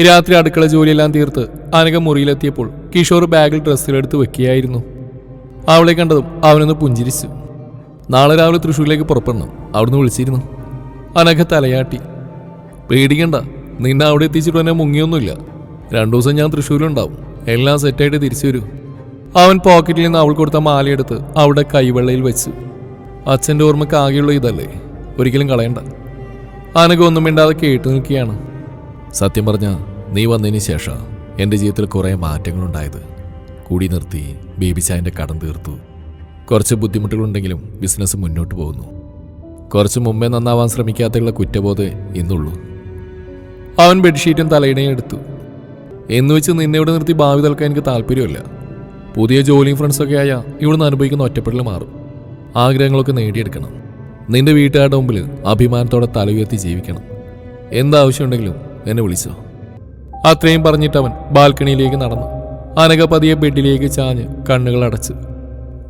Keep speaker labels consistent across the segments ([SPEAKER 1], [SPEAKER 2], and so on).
[SPEAKER 1] രാത്രി അടുക്കള ജോലിയെല്ലാം തീർത്ത് അനഘ മുറിയിലെത്തിയപ്പോൾ കിഷോർ ബാഗിൽ ഡ്രസ്സിലെടുത്ത് വെക്കുകയായിരുന്നു. അവളെ കണ്ടതും അവനൊന്ന് പുഞ്ചിരിച്ചു. നാളെ രാവിലെ തൃശ്ശൂരിലേക്ക് പുറപ്പെടണം അവിടുന്ന് വിളിച്ചിരുന്നു. അനഘ തലയാട്ടി. പേടിക്കണ്ട നിന്നെ അവിടെ എത്തിച്ചിട്ട് എന്നെ മുങ്ങിയൊന്നുമില്ല. രണ്ടു ദിവസം ഞാൻ തൃശ്ശൂരിലുണ്ടാവും. എല്ലാം സെറ്റായിട്ട് തിരിച്ചു വരൂ. അവൻ പോക്കറ്റിൽ നിന്ന് അവൾ കൊടുത്ത മാലയെടുത്ത് അവളുടെ കൈവെള്ളയിൽ വെച്ചു. അച്ഛന്റെ ഓർമ്മക്ക് ആകെയുള്ള ഇതല്ലേ? ഒരിക്കലും കളയണ്ട. അനഘ ഒന്നും മിണ്ടാതെ കേട്ടു നിൽക്കുകയാണ്. സത്യം പറഞ്ഞ നീ വന്നതിന് ശേഷം എന്റെ ജീവിതത്തിൽ കുറേ മാറ്റങ്ങളുണ്ടായത്. കൂടി നിർത്തി ബേബി ചായന്റെ കടം തീർത്തു. കുറച്ച് ബുദ്ധിമുട്ടുകളുണ്ടെങ്കിലും ബിസിനസ് മുന്നോട്ട് പോകുന്നു. കുറച്ച് മുമ്പേ നന്നാവാൻ ശ്രമിക്കാത്തുള്ള കുറ്റബോധം ഇന്നുള്ളൂ. അവൻ ബെഡ്ഷീറ്റും തലയിണയും എടുത്തു. എന്ന് വെച്ച് നിന്നെ ഇവിടെ നിർത്തി ഭാവി തൽക്കാൻ എനിക്ക് താല്പര്യമില്ല. പുതിയ ജോലിയും ഫ്രണ്ട്സൊക്കെ ആയാൽ ഇവിടുന്ന് അനുഭവിക്കുന്ന ഒറ്റപ്പെടൽ മാറും. ആഗ്രഹങ്ങളൊക്കെ നേടിയെടുക്കണം. നിന്റെ വീട്ടുകാരുടെ മുമ്പിൽ അഭിമാനത്തോടെ തല ഉയർത്തി ജീവിക്കണം. എന്താവശ്യമുണ്ടെങ്കിലും എന്നെ വിളിച്ചോ? അത്രയും പറഞ്ഞിട്ടവൻ ബാൽക്കണിയിലേക്ക് നടന്നു. അനകപതിയെ ബെഡിലേക്ക് ചാഞ്ഞ് കണ്ണുകൾ അടച്ചു.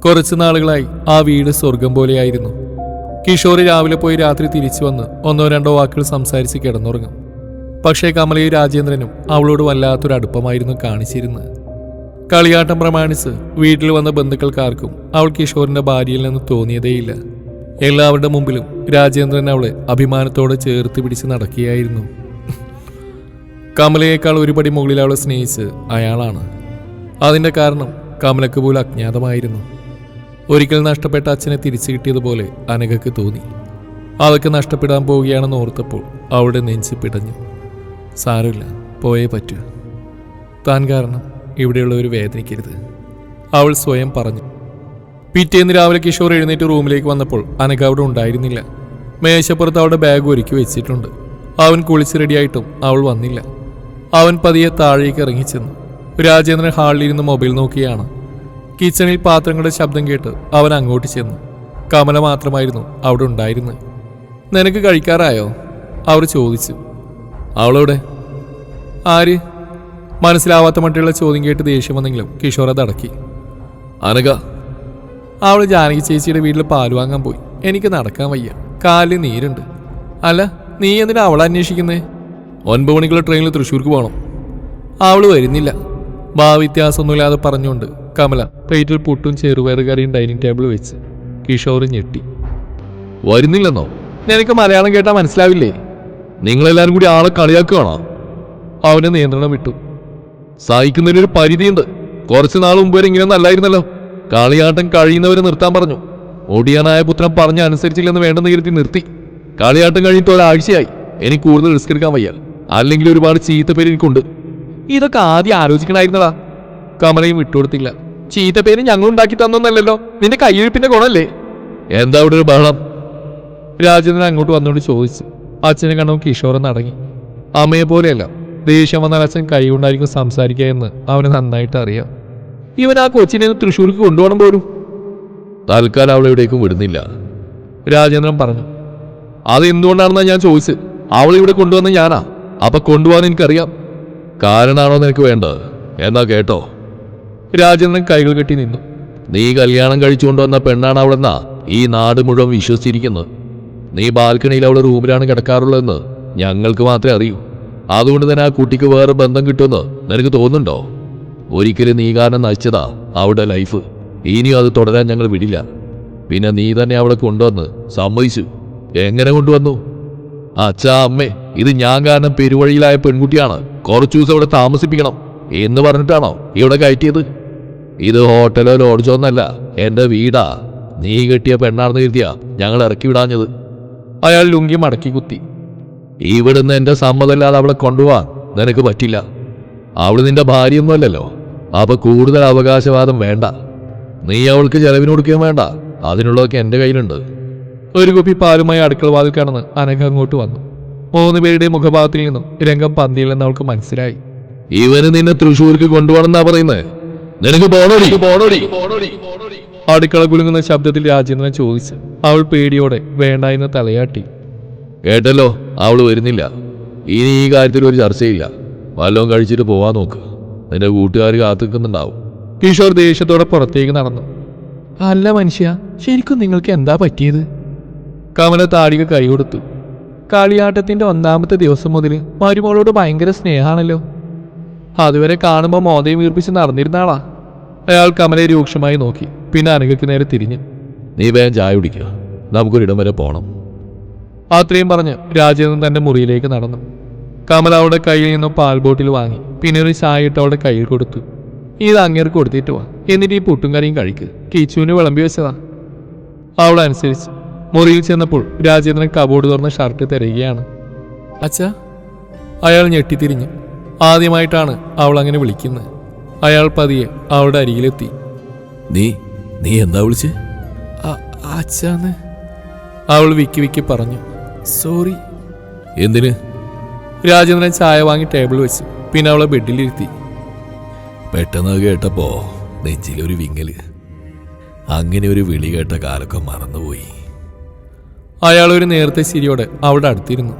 [SPEAKER 1] കുറച്ചു നാളുകളായി ആ വീട് സ്വർഗം പോലെയായിരുന്നു. കിഷോർ രാവിലെ പോയി രാത്രി തിരിച്ചു വന്ന് ഒന്നോ രണ്ടോ വാക്കുകൾ സംസാരിച്ച് കിടന്നുറങ്ങും. പക്ഷേ കമലയും രാജേന്ദ്രനും അവളോട് വല്ലാത്തൊരു അടുപ്പമായിരുന്നു കാണിച്ചിരുന്നത്. കളിയാട്ടം പ്രമാണിച്ച് വീട്ടിൽ വന്ന ബന്ധുക്കൾക്കാർക്കും അവൾ കിഷോറിന്റെ ഭാര്യയിൽ നിന്ന് തോന്നിയതേയില്ല. എല്ലാവരുടെ മുമ്പിലും രാജേന്ദ്രൻ അവളെ അഭിമാനത്തോടെ ചേർത്ത് പിടിച്ച് നടക്കുകയായിരുന്നു. കമലയേക്കാൾ ഒരുപടി മുകളിൽ അവളെ സ്നേഹിച്ച് അയാളാണ്. അതിന്റെ കാരണം കമലക്ക് പോലും അജ്ഞാതമായിരുന്നു. ഒരിക്കൽ നഷ്ടപ്പെട്ട അച്ഛനെ തിരിച്ചു കിട്ടിയതുപോലെ അനഘക്ക് തോന്നി. അതൊക്കെ നഷ്ടപ്പെടാൻ പോവുകയാണെന്ന് ഓർത്തപ്പോൾ അവളുടെ നെഞ്ച് പിടഞ്ഞു. സാരമില്ല പോയേ പറ്റൂ. താൻ കാരണം ഇവിടെയുള്ളവർ വേദനിക്കരുത്. അവൾ സ്വയം പറഞ്ഞു. പിറ്റേന്ന് രാവിലെ കിഷോർ എഴുന്നേറ്റ് റൂമിലേക്ക് വന്നപ്പോൾ അനഘ അവിടെ ഉണ്ടായിരുന്നില്ല. മേശപ്പുറത്ത് അവളുടെ ബാഗ് ഒരുക്കി വെച്ചിട്ടുണ്ട്. അവൻ കുളിച്ച് റെഡിയായിട്ടും അവൾ വന്നില്ല. അവൻ പതിയെ താഴേക്ക് ഇറങ്ങിച്ചെന്നു. രാജേന്ദ്രൻ ഹാളിലിരുന്ന് മൊബൈൽ നോക്കിയാണ്. കിച്ചണിൽ പാത്രങ്ങളുടെ ശബ്ദം കേട്ട് അവൻ അങ്ങോട്ട് ചെന്നു. കമല മാത്രമായിരുന്നു അവിടെ ഉണ്ടായിരുന്നത്. നിനക്ക് കഴിക്കാറായോ? അവർ ചോദിച്ചു. അവളവിടെ? ആര്? മനസ്സിലാവാത്ത മട്ടിലുള്ള ചോദ്യം കേട്ട് ദേഷ്യം വന്നെങ്കിലും കിഷോർ അത് അടക്കി. അനക അവൾ ജാനകി ചേച്ചിയുടെ വീട്ടിൽ പാൽ വാങ്ങാൻ പോയി. എനിക്ക് നടക്കാൻ വയ്യ. കാലിൽ നീരുണ്ട്. അല്ല നീ എന്തിനാ അവളെ അന്വേഷിക്കുന്നേ? ഒൻപത് മണിക്കുള്ള ട്രെയിനിൽ തൃശ്ശൂർക്ക് പോകണം അവൾ വരുന്നില്ല. ഭാവ്യത്യാസമൊന്നുമില്ലാതെ പറഞ്ഞുകൊണ്ട് കമല പ്ലേറ്റിൽ പുട്ടും ചെറുപയറ് കറിയും ഡൈനിങ് ടേബിൾ വെച്ച് കിഷോർ ഞെട്ടി. വരുന്നില്ലെന്നോ? നിനക്ക് മലയാളം കേട്ടാൽ മനസ്സിലാവില്ലേ? നിങ്ങളെല്ലാരും കൂടി ആളെ കളിയാക്കുകയാണോ? അവനെ നിയന്ത്രണം വിട്ടു. സഹിക്കുന്നതിനൊരു പരിധിയുണ്ട്. കുറച്ച് നാൾ മുമ്പ് വരെ ഇങ്ങനെ നല്ലായിരുന്നല്ലോ. കളിയാട്ടം കഴിയുന്നവരെ നിർത്താൻ പറഞ്ഞു. ഒടിയാനായ പുത്രൻ പറഞ്ഞ അനുസരിച്ചില്ലെന്ന് വേണ്ടെന്ന് കരുതി നിർത്തി. കളിയാട്ടം കഴിഞ്ഞിട്ട് ഒരാഴ്ചയായി. എനിക്ക് കൂടുതൽ റിസ്ക് എടുക്കാൻ വയ്യ. അല്ലെങ്കിൽ ഒരുപാട് ചീത്തപ്പേര് എനിക്കുണ്ട്. ഇതൊക്കെ ആദ്യം ആലോചിക്കണായിരുന്നതാ കമലയും വിട്ടുകൊടുത്തില്ല ചീത്തപ്പേര് ഞങ്ങൾ ഉണ്ടാക്കി തന്നൊന്നല്ലല്ലോ. നിന്റെ കയ്യൊഴിപ്പിന്റെ ഗുണല്ലേ എന്താ അവിടെ ഒരു ബഹളം? രാജേന്ദ്രൻ അങ്ങോട്ട് വന്നുകൊണ്ട് ചോദിച്ചു. അച്ഛനെ കണ്ടു കിഷോർ നടങ്ങി. അമ്മയെ പോലെയല്ല ദേഷ്യം വന്നാൽ അച്ഛൻ കൈ കൊണ്ടായിരിക്കും സംസാരിക്കുക എന്ന് അവന് നന്നായിട്ട് അറിയാം. ഇവൻ ആ കൊച്ചിനെ തൃശ്ശൂർക്ക് കൊണ്ടുപോകണം പോലും. തൽക്കാലം അവളെ എവിടേക്കും വിടുന്നില്ല. രാജേന്ദ്രൻ പറഞ്ഞു അത് എന്തുകൊണ്ടാണെന്നാ ഞാൻ ചോദിച്ചത്? അവളെ ഇവിടെ കൊണ്ടുവന്ന ഞാനാ? അപ്പൊ കൊണ്ടുപോകാൻ എനിക്കറിയാം. കാരണാണോ നിനക്ക് വേണ്ടത്? എന്നാ കേട്ടോ. രാജേന്ദ്രൻ കൈകൾ കെട്ടി നിന്നു. നീ കല്യാണം കഴിച്ചുകൊണ്ടുവന്ന പെണ്ണാണ് അവിടെന്നാ ഈ നാട് മുഴുവൻ വിശ്വസിച്ചിരിക്കുന്നത്. നീ ബാൽക്കണിയിൽ അവളെ റൂമിലാണ് കിടക്കാറുള്ളതെന്ന് ഞങ്ങൾക്ക് മാത്രമേ അറിയൂ. അതുകൊണ്ട് തന്നെ ആ കുട്ടിക്ക് വേറെ ബന്ധം കിട്ടുമെന്ന് നിനക്ക് തോന്നുന്നുണ്ടോ? ഒരിക്കലും നീ കാരണം നശിച്ചതാ അവളുടെ ലൈഫ്. ഇനിയും അത് തുടരാൻ ഞങ്ങൾ വിടില്ല. പിന്നെ നീ തന്നെ അവളെ കൊണ്ടുവന്ന് സമ്മതിച്ചു. എങ്ങനെ കൊണ്ടുവന്നു? അച്ഛാ അമ്മേ ഇത് ഞാൻ കാരണം പെരുവഴിയിലായ പെൺകുട്ടിയാണ്. കുറച്ചു ദിവസം ഇവിടെ താമസിപ്പിക്കണം എന്ന് പറഞ്ഞിട്ടാണോ ഇവിടെ കയറ്റിയത്? ഇത് ഹോട്ടലോ ലോഡ്ജോ ഒന്നല്ല എന്റെ വീടാ. നീ കെട്ടിയ പെണ്ണാണെന്ന് കരുതിയാ ഞങ്ങൾ ഇറക്കി വിടാഞ്ഞത്. അയാൾ ലുങ്കി മടക്കി കുത്തി. ഇവിടുന്ന് എന്റെ സമ്മതമില്ലാതെ അവളെ കൊണ്ടുപോവാൻ നിനക്ക് പറ്റില്ല. അവൾ നിന്റെ ഭാര്യയൊന്നുമല്ലല്ലോ അപ്പൊ കൂടുതൽ അവകാശവാദം വേണ്ട. നീ അവൾക്ക് ചെലവിന് കൊടുക്കുകയും വേണ്ട. അതിനുള്ളതൊക്കെ എന്റെ കയ്യിലുണ്ട്. ഒരു കുപ്പി പാലുമായി അടുക്കള വാതിൽ കടന്ന് അനഘ അങ്ങോട്ട് വന്നു. മൂന്ന് പേരുടെ മുഖഭാഗത്തിൽ നിന്നും രംഗം പന്തിയില്ലെന്ന് അവൾക്ക് മനസ്സിലായി. ഇവന് നിന്നെ തൃശ്ശൂർക്ക് കൊണ്ടുപോകണമെന്നാ പറയുന്നത് നിനക്ക് പോണോടി. പോണോടി. അടുക്കള കുലുങ്ങുന്ന ശബ്ദത്തിൽ രാജേന്ദ്രൻ ചോദിച്ചു അവൾ പേടിയോടെ വേണ്ട എന്ന് തലയാട്ടി. കേട്ടല്ലോ അവൾ വരുന്നില്ല. ഇനി ഈ കാര്യത്തിൽ ഒരു ചർച്ചയില്ല. വല്ലതും കഴിച്ചിട്ട് പോവാൻ നോക്ക്. നിന്റെ കൂട്ടുകാർ കാത്തുനിൽക്കുന്നുണ്ടാവും കിഷോർ ദേഷ്യത്തോടെ പുറത്തേക്ക് നടന്നു. അല്ല മനുഷ്യ ശരിക്കും നിങ്ങൾക്ക് എന്താ പറ്റിയത്? കമല താടിക കൈ കൊടുത്തു. കളിയാട്ടത്തിന്റെ ഒന്നാമത്തെ ദിവസം മുതൽ മരുമോളോട് ഭയങ്കര സ്നേഹമാണല്ലോ അതുവരെ കാണുമ്പോൾ മോതയും വീർപ്പിച്ച് നടന്നിരുന്ന ആളാ. അയാൾ കമലയെ രൂക്ഷമായി നോക്കി പിന്നെ അനഘയ്ക്ക് നേരെ തിരിഞ്ഞു.
[SPEAKER 2] നീ വേഗം ചായ കുടിക്കുക. നമുക്കൊരിടം വരെ പോകണം
[SPEAKER 1] അത്രയും പറഞ്ഞ് രാജേന്ദ്രൻ തന്റെ മുറിയിലേക്ക് നടന്നു. കമല അവളുടെ കയ്യിൽ നിന്നും പാൽ ബോട്ടിൽ വാങ്ങി പിന്നെ ഒരു ചായ ഇട്ട് അവളുടെ കയ്യിൽ കൊടുത്തു. ഇത് അങ്ങേർക്ക് കൊടുത്തിട്ട് വാ. എന്നിട്ട് ഈ പുട്ടും കറിയും കഴിക്ക്. കിച്ചുവിന് വിളമ്പി വെച്ചതാ. അവളനുസരിച്ച് മുറിയിൽ ചെന്നപ്പോൾ രാജേന്ദ്രൻ കബോർഡ് തുറന്ന് ഷർട്ട് തിരയുകയാണ്. അച്ഛാ അയാൾ ഞെട്ടിത്തിരിഞ്ഞു. ആദ്യമായിട്ടാണ് അവൾ അങ്ങനെ വിളിക്കുന്നത്. അയാൾ പതിയെ അവളുടെ അരികിലെത്തി.
[SPEAKER 2] നീ നീ എന്താ വിളിച്ച്?
[SPEAKER 1] അച്ഛാന്ന്. അവൾ വിക്കി വിക്കി പറഞ്ഞു സോറി.
[SPEAKER 2] എന്തിന്?
[SPEAKER 1] രാജേന്ദ്രൻ ചായ വാങ്ങി ടേബിൾ വെച്ച് പിന്നെ അവളെ ബെഡിലിരുത്തി.
[SPEAKER 2] പെട്ടെന്ന് കേട്ടപ്പോ നെഞ്ചിലൊരു വിങ്ങൽ. അങ്ങനെ ഒരു വിളി കേട്ട കാലൊക്കെ മറന്നുപോയി.
[SPEAKER 1] അയാൾ ഒരു നേരത്തെ ശരിയോടെ അവിടെ അടുത്തിരുന്നു.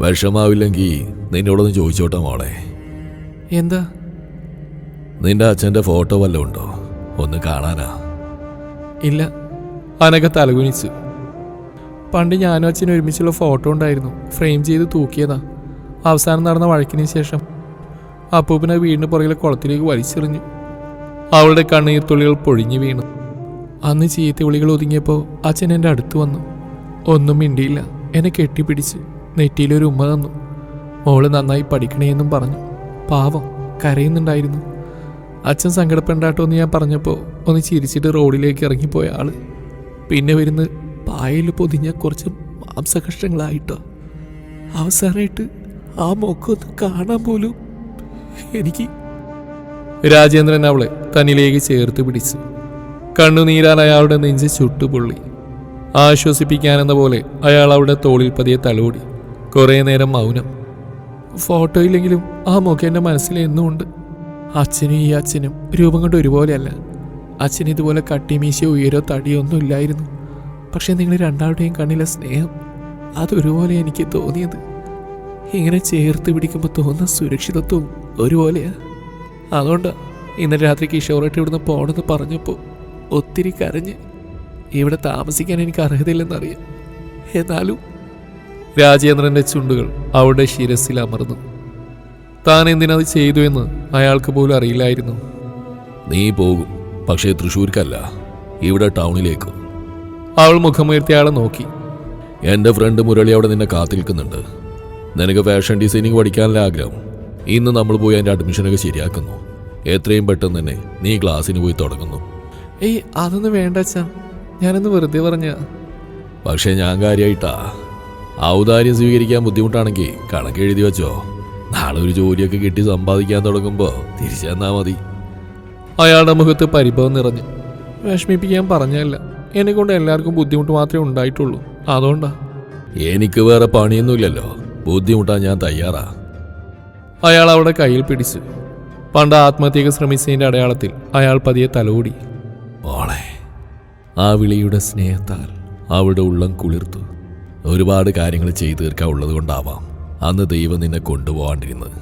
[SPEAKER 2] വിഷമാവില്ലെങ്കിൽ നിന്നോടൊന്ന് ചോദിച്ചോട്ടെ മോളെ.
[SPEAKER 1] എന്താ?
[SPEAKER 2] നിന്റെ അച്ഛന്റെ ഫോട്ടോ വല്ലതും ഉണ്ടോ? ഒന്ന് കാണാനാ.
[SPEAKER 1] ഇല്ല. അനക തലകുനിച്ചു. പണ്ട് ഞാനും അച്ഛനും ഒരുമിച്ചുള്ള ഫോട്ടോ ഉണ്ടായിരുന്നു. ഫ്രെയിം ചെയ്ത് തൂക്കിയതാ. അവസാനം നടന്ന വഴക്കിന് ശേഷം അപ്പൂപ്പിനെ വീടിന് പുറകിലെ കുളത്തിലേക്ക് വലിച്ചെറിഞ്ഞു. അവളുടെ കണ്ണീർ തുള്ളികൾ പൊഴിഞ്ഞു വീണു. അന്ന് ചീത്ത വിളികൾ ഒതുങ്ങിയപ്പോൾ അച്ഛൻ എന്റെ അടുത്ത് വന്നു. ഒന്നും മിണ്ടിയില്ല. എന്നെ കെട്ടിപ്പിടിച്ച് നെറ്റിയിലൊരു ഉമ്മ തന്നു. മോൾ നന്നായി പഠിക്കണേന്നും പറഞ്ഞു. പാവം കരയുന്നുണ്ടായിരുന്നു. അച്ഛൻ സങ്കടപ്പെടാട്ടോ എന്ന് ഞാൻ പറഞ്ഞപ്പോൾ ഒന്ന് ചിരിച്ചിട്ട് റോഡിലേക്ക് ഇറങ്ങിപ്പോയ ആൾ. പിന്നെ വരുന്ന പായയിൽ പൊതിഞ്ഞ കുറച്ച് മാംസകഷ്ടങ്ങളായിട്ടോ അവസാനമായിട്ട് ആ മുഖമൊന്ന് കാണാൻ പോലും എനിക്ക് രാജേന്ദ്രൻ അവളെ തന്നിലേക്ക് ചേർത്ത് പിടിച്ചു. കണ്ണുനീരാൻ അയാളുടെ നെഞ്ച് ചുട്ടുപൊള്ളി. ആശ്വസിപ്പിക്കാനെന്ന പോലെ അയാൾ അവിടെ തോളിൽ പതിയെ തലോടി. കുറേ നേരം മൗനം. ഫോട്ടോ ഇല്ലെങ്കിലും ആ മുഖം എന്റെ മനസ്സിൽ എന്നും ഉണ്ട്. അച്ഛനും ഈ അച്ഛനും രൂപം കൊണ്ട് ഒരുപോലെയല്ല. അച്ഛൻ ഇതുപോലെ കട്ടിമീശ ഉയരോ തടിയോ ഒന്നും ഇല്ലായിരുന്നു. പക്ഷെ നിങ്ങൾ രണ്ടാളുടെയും കണ്ണിലെ സ്നേഹം അതൊരുപോലെ എനിക്ക് തോന്നിയത്. ഇങ്ങനെ ചേർത്ത് പിടിക്കുമ്പോൾ തോന്നുന്ന സുരക്ഷിതത്വവും ഒരുപോലെയാ. അതുകൊണ്ടാ ഇന്നലെ രാത്രി കിഷോറായിട്ട് ഇവിടുന്ന് പോണെന്ന് പറഞ്ഞപ്പോൾ ഒത്തിരി കരഞ്ഞ് ഇവിടെ താമസിക്കാൻ എനിക്ക് അർഹതയില്ലെന്നറിയാം. എന്നാലും രാജേന്ദ്രന്റെ ചുണ്ടുകൾ അവളുടെ ശിരസിൽ അമർന്നു. താൻ എന്തിനത് ചെയ്തു എന്ന് അയാൾക്ക് പോലും അറിയില്ലായിരുന്നു.
[SPEAKER 2] നീ പോകും പക്ഷേ തൃശ്ശൂർക്കല്ല ഇവിടെ ടൗണിലേക്ക്.
[SPEAKER 1] അവൾ മുഖമുയർത്തി അയാളെ നോക്കി.
[SPEAKER 2] എന്റെ ഫ്രണ്ട് മുരളി അവിടെ നിന്നെ കാത്തിരിക്കുന്നുണ്ട് നിനക്ക് ഫാഷൻ ഡിസൈനിങ് പഠിക്കാനുള്ള ആഗ്രഹം. ഇന്ന് നമ്മൾ പോയി എന്റെ അഡ്മിഷനൊക്കെ ശരിയാക്കുന്നു. എത്രയും പെട്ടെന്ന് തന്നെ നീ ക്ലാസ്സിന് പോയി തുടങ്ങുന്നു.
[SPEAKER 1] ഏയ് അതൊന്നും വേണ്ട അച്ഛാ. ഞാനൊന്ന് വെറുതെ പറഞ്ഞ
[SPEAKER 2] പക്ഷേ ഞാൻ കാര്യമായിട്ടാ ഔദാര്യം സ്വീകരിക്കാൻ ബുദ്ധിമുട്ടാണെങ്കിൽ കണക്ക് എഴുതി വെച്ചോ. നാളെ ഒരു ജോലിയൊക്കെ കിട്ടി സമ്പാദിക്കാൻ തുടങ്ങുമ്പോൾ തിരിച്ചു തന്നാ മതി.
[SPEAKER 1] അയാളുടെ മുഖത്ത് പരിഭവം നിറഞ്ഞു. വിഷമിപ്പിക്കാൻ പറഞ്ഞല്ല എന്നെ കൊണ്ട് എല്ലാവർക്കും ബുദ്ധിമുട്ട് മാത്രമേ ഉണ്ടായിട്ടുള്ളൂ. അതുകൊണ്ടാ.
[SPEAKER 2] എനിക്ക് വേറെ പണിയൊന്നുമില്ലല്ലോ. ബുദ്ധിമുട്ടാ ഞാൻ തയ്യാറാ.
[SPEAKER 1] അയാൾ അവിടെ കയ്യിൽ പിടിച്ചു. പണ്ട് ആത്മഹത്യക്ക് ശ്രമിച്ചതിന്റെ അടയാളത്തിൽ അയാൾ പതിയെ തലോടി.
[SPEAKER 2] മോളെ ആ വിളിയുടെ സ്നേഹത്താൽ അവളുടെ ഉള്ളം കുളിർത്തു. ഒരുപാട് കാര്യങ്ങൾ ചെയ്തു തീർക്കാൻ ഉള്ളത് കൊണ്ടാവാം അന്ന് ദൈവം നിന്നെ കൊണ്ടുപോകാണ്ടിരുന്നത്.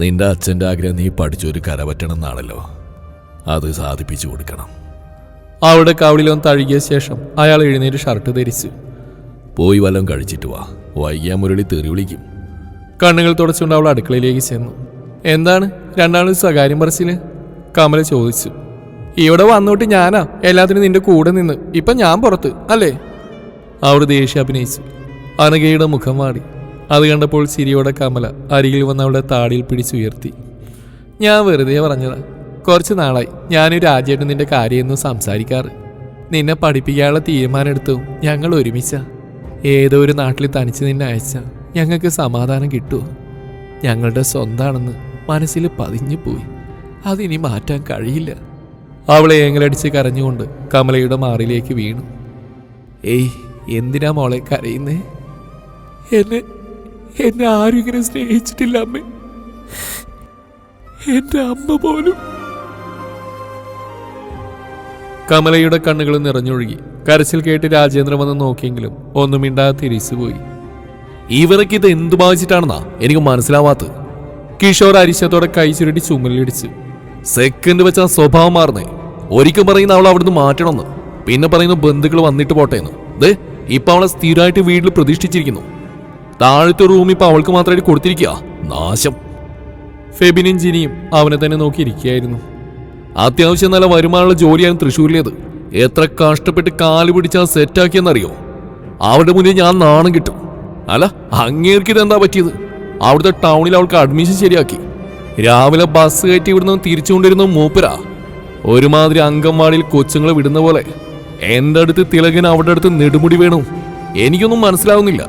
[SPEAKER 2] നിന്റെ അച്ഛന്റെ ആഗ്രഹം നീ പഠിച്ചൊരു കരപറ്റണം എന്നാണല്ലോ അത് സാധിപ്പിച്ചു കൊടുക്കണം.
[SPEAKER 1] അവളുടെ കാവളിലൊന്ന് തഴുകിയ ശേഷം അയാൾ എഴുന്നേറ്റ് ഷർട്ട് ധരിച്ചു
[SPEAKER 2] പോയി വല്ലതും കഴിച്ചിട്ട് വാ. വൈകിയാ മുരളി തെറി വിളിക്കും.
[SPEAKER 1] കണ്ണുകൾ തുടച്ചുകൊണ്ട് അവൾ അടുക്കളയിലേക്ക് ചെന്നു. എന്താണ്? രണ്ടാളും സ്വകാര്യം പറച്ചിൽ? കമല ചോദിച്ചു. ഇവിടെ വന്നോട്ട് ഞാനാ. എല്ലാത്തിനും നിന്റെ കൂടെ നിന്ന്. ഇപ്പൊ ഞാൻ പുറത്ത് അല്ലേ? അവർ ദേഷ്യം അഭിനയിച്ചു. അനഘയുടെ മുഖം വാടി. അത് കണ്ടപ്പോൾ സിരിയോടെ കമല അരികിൽ വന്ന് അവളുടെ താടിയിൽ പിടിച്ചുയർത്തി ഞാൻ വെറുതെ പറഞ്ഞതാ. കുറച്ച് നാളായി ഞാനൊരു രാജേട്ടൻ നിന്റെ കാര്യമൊന്നും സംസാരിക്കാറ്. നിന്നെ പഠിപ്പിക്കാനുള്ള തീരുമാനം എടുത്തു ഞങ്ങൾ ഒരുമിച്ച. ഏതോ ഒരു നാട്ടിൽ തനിച്ച് നിന്നെ അയച്ച. ഞങ്ങൾക്ക് സമാധാനം കിട്ടുമോ ഞങ്ങളുടെ സ്വന്താണെന്ന് മനസ്സിൽ പതിഞ്ഞു പോയി അതിനി മാറ്റാൻ കഴിയില്ല. അവളെ ഏങ്ങലടിച്ച് കരഞ്ഞുകൊണ്ട് കമലയുടെ മാറിലേക്ക് വീണു. ഏയ് എന്തിനാ മോളെ കരയുന്നേ? എന്നെ എന്നെ ആരും ഇങ്ങനെ സ്നേഹിച്ചിട്ടില്ല അമ്മേ. എന്റെ അമ്മ പോലും. കമലയുടെ കണ്ണുകൾ നിറഞ്ഞൊഴുകി. കരച്ചിൽ കേട്ട് രാജേന്ദ്രൻ വന്ന് നോക്കിയെങ്കിലും ഒന്നും മിണ്ടാതെ തിരിച്ചുപോയി.
[SPEAKER 2] ഇവരൊക്കെ ഇത് എന്തു ബാധിച്ചിട്ടാണെന്നാ എനിക്ക് മനസ്സിലാവാത്തത്.
[SPEAKER 1] കിഷോർ അരിശത്തോടെ കൈ ചുരുട്ടി ചുമലിടിച്ചു
[SPEAKER 2] സെക്കൻഡ് വെച്ച സ്വഭാവം മാറുന്നേ. ഒരിക്കൽ പറയുന്ന അവൾ അവിടുന്ന് മാറ്റണമെന്ന്. പിന്നെ പറയുന്നു ബന്ധുക്കൾ വന്നിട്ട് പോട്ടേന്ന്. ദേ ഇപ്പൊ അവളെ സ്ഥിരമായിട്ട് വീട്ടിൽ പ്രതിഷ്ഠിച്ചിരിക്കുന്നു.
[SPEAKER 1] താഴത്തെ റൂം ഇപ്പൊ അവൾക്ക് മാത്രമായിട്ട് കൊടുത്തിരിക്കുക നാശം. ഫെബിനും ജിനിയും അവനെ തന്നെ നോക്കിയിരിക്കുകയായിരുന്നു. അത്യാവശ്യം നല്ല വരുമാനമുള്ള ജോലിയാണ് തൃശ്ശൂരിലേത്. എത്ര കഷ്ടപ്പെട്ട് കാൽ പിടിച്ചാൽ സെറ്റാക്കിയെന്നറിയോ? അവരുടെ മുന്നിൽ ഞാൻ നാണം കിട്ടും. അല്ല അങ്ങേർക്ക് ഇതെന്താ പറ്റിയത്? അവിടുത്തെ ടൗണിൽ അവൾക്ക് അഡ്മിഷൻ ശരിയാക്കി. രാവിലെ ബസ് കയറ്റി ഇവിടുന്ന് തിരിച്ചുകൊണ്ടിരുന്ന മൂപ്പരാ. ഒരുമാതിരി അങ്കൻവാടിയിൽ കൊച്ചുങ്ങളെ വിടുന്ന പോലെ എന്റെ അടുത്ത് തിലകൻ അവരുടെ അടുത്ത് നെടുമുടി വേണു. എനിക്കൊന്നും മനസ്സിലാവുന്നില്ല.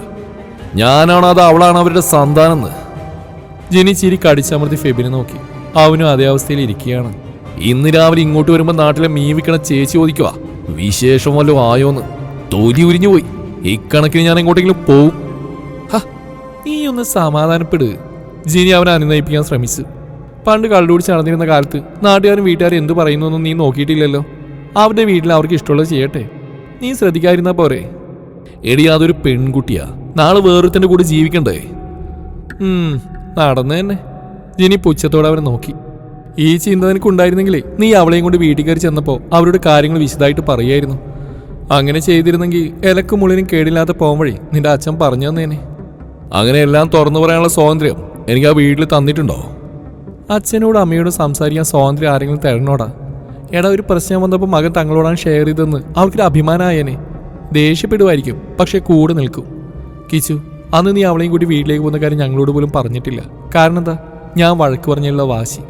[SPEAKER 1] ഞാനാണ് അത് അവളാണ് അവരുടെ സന്താനെന്ന്. ജനിച്ചിരി ചിരി കടിച്ചമർത്തി ഫെബിനെ നോക്കി. അവനും അതേ അവസ്ഥയിൽ ഇരിക്കുകയാണ്. ഇന്ന് രാവിലെ ഇങ്ങോട്ട് വരുമ്പോൾ നാട്ടിലെ മീവിക്കണ ചേച്ചി ചോദിക്കുക വിശേഷം വല്ലതും ആയോന്ന്? തൊലി ഉരിഞ്ഞു പോയി. ഇക്കണക്കിന് ഞാൻ എങ്ങോട്ടെങ്കിലും പോവും. നീ ഒന്ന് സമാധാനപ്പെടുക ജിനി അവനെ അനുനയിപ്പിക്കാൻ ശ്രമിച്ചു. പണ്ട് കള്ളുപിടിച്ച് നടന്നിരുന്ന കാലത്ത് നാട്ടുകാരും വീട്ടുകാരും എന്ത് പറയുന്നു എന്നും നീ നോക്കിയിട്ടില്ലല്ലോ. അവരുടെ വീട്ടിൽ അവർക്ക് ഇഷ്ടമുള്ളത് ചെയ്യട്ടെ. നീ ശ്രദ്ധിക്കാതിരുന്നാ പോരെ. എടി അതൊരു പെൺകുട്ടിയാ. നാളെ വേറൊരുത്തന്റെ കൂടെ ജീവിക്കണ്ടേ? നടന്നു തന്നെ. ജിനി പുച്ഛത്തോടെ അവനെ നോക്കി. ഈ ചിന്ത നിനക്ക് ഉണ്ടായിരുന്നെങ്കിലേ നീ അവളെയും കൊണ്ട് വീട്ടിൽ കയറി ചെന്നപ്പോൾ അവരുടെ കാര്യങ്ങൾ വിശദമായിട്ട് പറയായിരുന്നു. അങ്ങനെ ചെയ്തിരുന്നെങ്കിൽ ഇലക്കും മുള്ളിനും കേടില്ലാത്ത പോകാൻ വഴി നിന്റെ അച്ഛൻ പറഞ്ഞു തന്നേനെ. അങ്ങനെ എല്ലാം തുറന്നു പറയാനുള്ള സ്വാതന്ത്ര്യം എനിക്ക് ആ വീട്ടിൽ തന്നിട്ടുണ്ടോ? അച്ഛനോട് അമ്മയോട് സംസാരിക്കാൻ സ്വാതന്ത്ര്യം ആരെങ്കിലും തരണോടാ? എടാ ഒരു പ്രശ്നം വന്നപ്പോൾ മകൻ തങ്ങളോടാണ് ഷെയർ ചെയ്തെന്ന് അവൾക്കൊരു അഭിമാനമായേനെ ദേഷ്യപ്പെടുമായിരിക്കും പക്ഷേ കൂടെ നിൽക്കും. കിച്ചു അന്ന് നീ അവളെയും കൂടി വീട്ടിലേക്ക് പോകുന്ന കാര്യം ഞങ്ങളോട് പോലും പറഞ്ഞിട്ടില്ല. കാരണം എന്താ? ഞാൻ വഴക്ക് പറഞ്ഞുള്ള വാശി.